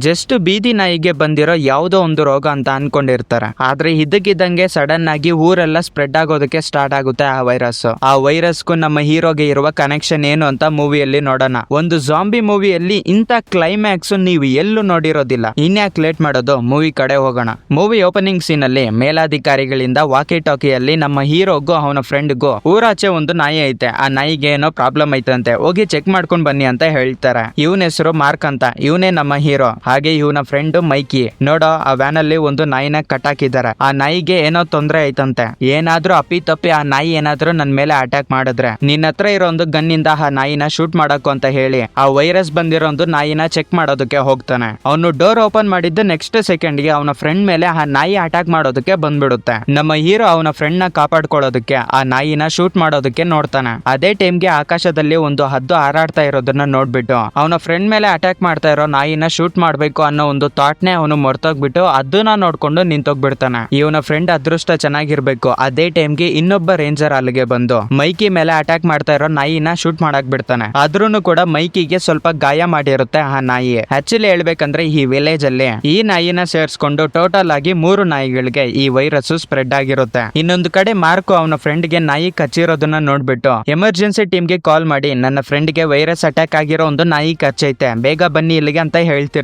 Just ಬೀದಿ ನಾಯಿಗೆ ಬಂದಿರೋ ಯಾವುದೋ ಒಂದು ರೋಗ ಅಂತ ಅನ್ಕೊಂಡಿರ್ತಾರೆ. ಆದ್ರೆ ಇದಕ್ಕಿದ್ದಂಗೆ ಸಡನ್ ಆಗಿ ಊರೆಲ್ಲ ಸ್ಪ್ರೆಡ್ ಆಗೋದಕ್ಕೆ ಸ್ಟಾರ್ಟ್ ಆಗುತ್ತೆ ಆ ವೈರಸ್ ಆ ವೈರಸ್ಗೂ ನಮ್ಮ ಹೀರೋಗೆ ಇರುವ ಕನೆಕ್ಷನ್ ಏನು ಅಂತ ಮೂವಿಯಲ್ಲಿ ನೋಡೋಣ. ಒಂದು ಜಾಂಬಿ ಮೂವಿಯಲ್ಲಿ ಇಂಥ ಕ್ಲೈಮ್ಯಾಕ್ಸ್ ನೀವು ಎಲ್ಲೂ ನೋಡಿರೋದಿಲ್ಲ. ಇನ್ಯಾಕ್ ಲೇಟ್ ಮಾಡೋದು ಮೂವಿ ಕಡೆ ಹೋಗೋಣ. ಮೂವಿ ಓಪನಿಂಗ್ ಸೀನ್ ಅಲ್ಲಿ ಮೇಲಾಧಿಕಾರಿಗಳಿಂದ ವಾಕಿ ಟಾಕಿಯಲ್ಲಿ ನಮ್ಮ ಹೀರೋಗೂ ಅವನ ಫ್ರೆಂಡ್ಗೂ ಊರಾಚೆ ಒಂದು ನಾಯಿ ಐತೆ. ಆ ನಾಯಿಗೆ ಏನೋ ಪ್ರಾಬ್ಲಮ್ ಐತಂತೆ. ಹೋಗಿ ಚೆಕ್ ಮಾಡ್ಕೊಂಡ್ ಬನ್ನಿ ಅಂತ ಹೇಳ್ತಾರೆ. ಇವನ ಹೆಸರು ಮಾರ್ಕ್ ಅಂತ. ಇವನೇ ನಮ್ಮ ಹೀರೋ. ಹಾಗೆ ಇವನ ಫ್ರೆಂಡ್ ಮೈಕಿ. ನೋಡೋ, ಆ ವ್ಯಾನ್ ಅಲ್ಲಿ ಒಂದು ನಾಯಿನ ಕಟ್ಟಾಕಿದ್ದಾರೆ ಆ ನಾಯಿಗೆ ಏನೋ ತೊಂದರೆ ಐತಂತೆ ಏನಾದ್ರೂ ಅಪ್ಪಿ ತಪ್ಪಿ ಆ ನಾಯಿ ಏನಾದ್ರೂ ನನ್ ಮೇಲೆ ಅಟ್ಯಾಕ್ ಮಾಡಿದ್ರೆ. ನಿನ್ನ ಹತ್ರ ಇರೋ ಒಂದು ಗನ್ನಿಂದ ಆ ನಾಯಿನ ಶೂಟ್ ಮಾಡಕ್ಕೂ ಅಂತ ಹೇಳಿ, ಆ ವೈರಸ್ ಬಂದಿರೋ ಒಂದು ನಾಯಿನ ಚೆಕ್ ಮಾಡೋದಕ್ಕೆ ಹೋಗ್ತಾನೆ. ಅವನು ಡೋರ್ ಓಪನ್ ಮಾಡಿದ್ದು ನೆಕ್ಸ್ಟ್ ಸೆಕೆಂಡ್ಗೆ ಅವನ ಫ್ರೆಂಡ್ ಮೇಲೆ ಆ ನಾಯಿ ಅಟ್ಯಾಕ್ ಮಾಡೋದಕ್ಕೆ ಬಂದ್ಬಿಡುತ್ತೆ. ನಮ್ಮ ಹೀರೋ ಅವನ ಫ್ರೆಂಡ್ನ ಕಾಪಾಡ್ಕೊಳ್ಳೋದಕ್ಕೆ, ಆ ನಾಯಿನ ಶೂಟ್ ಮಾಡೋದಕ್ಕೆ ನೋಡ್ತಾನೆ. ಅದೇ ಟೈಮ್ಗೆ ಆಕಾಶದಲ್ಲಿ ಒಂದು ಹದ್ದು ಹಾರಾಡ್ತಾ ಇರೋದನ್ನ ನೋಡ್ಬಿಟ್ಟು, ಅವನ ಫ್ರೆಂಡ್ ಮೇಲೆ ಅಟ್ಯಾಕ್ ಮಾಡ್ತಾ ಇರೋ ನಾಯಿನ ಶೂಟ್ ಮಾಡ್ಬೇಕು ಅನ್ನೋ ಒಂದು ಥಾಟ್ನೇ ಅವನು ಮರ್ತೋಗ್ಬಿಟ್ಟು ಅದನ್ನ ನೋಡ್ಕೊಂಡು ನಿಂತೋಗ್ಬಿಡ್ತಾನೆ. ಇವನ ಫ್ರೆಂಡ್ ಅದೃಷ್ಟ ಚೆನ್ನಾಗಿರ್ಬೇಕು. ಅದೇ ಟೈಮ್ಗೆ ಇನ್ನೊಬ್ಬ ರೇಂಜರ್ ಅಲ್ಲಿಗೆ ಬಂದು ಮೈಕಿ ಮೇಲೆ ಅಟ್ಯಾಕ್ ಮಾಡ್ತಾ ಇರೋ ನಾಯಿನ ಶೂಟ್ ಮಾಡಕ್ ಬಿಡ್ತಾನೆ ಆದ್ರೂನು ಕೂಡ ಮೈಕಿಗೆ ಸ್ವಲ್ಪ ಗಾಯ ಮಾಡಿರುತ್ತೆ ಆ ನಾಯಿ. ಆಕ್ಚುಲಿ ಹೇಳ್ಬೇಕಂದ್ರೆ ಈ ವಿಲೇಜ್ ಅಲ್ಲಿ ಈ ನಾಯಿನ ಸೇರಿಸ್ಕೊಂಡು ಟೋಟಲ್ ಆಗಿ ಮೂರು ನಾಯಿಗಳಿಗೆ ಈ ವೈರಸ್ ಸ್ಪ್ರೆಡ್ ಆಗಿರುತ್ತೆ. ಇನ್ನೊಂದು ಕಡೆ ಮಾರ್ಕು ಅವನ ಫ್ರೆಂಡ್ಗೆ ನಾಯಿ ಕಚ್ಚಿರೋದನ್ನ ನೋಡ್ಬಿಟ್ಟು ಎಮರ್ಜೆನ್ಸಿ ಟೀಮ್ಗೆ ಕಾಲ್ ಮಾಡಿ, ನನ್ನ ಫ್ರೆಂಡ್ಗೆ ವೈರಸ್ ಅಟ್ಯಾಕ್ ಆಗಿರೋ ಒಂದು ನಾಯಿ ಕಚ್ಚೈತೆ. ಬೇಗ ಬನ್ನಿ ಇಲ್ಲಿಗೆ ಅಂತ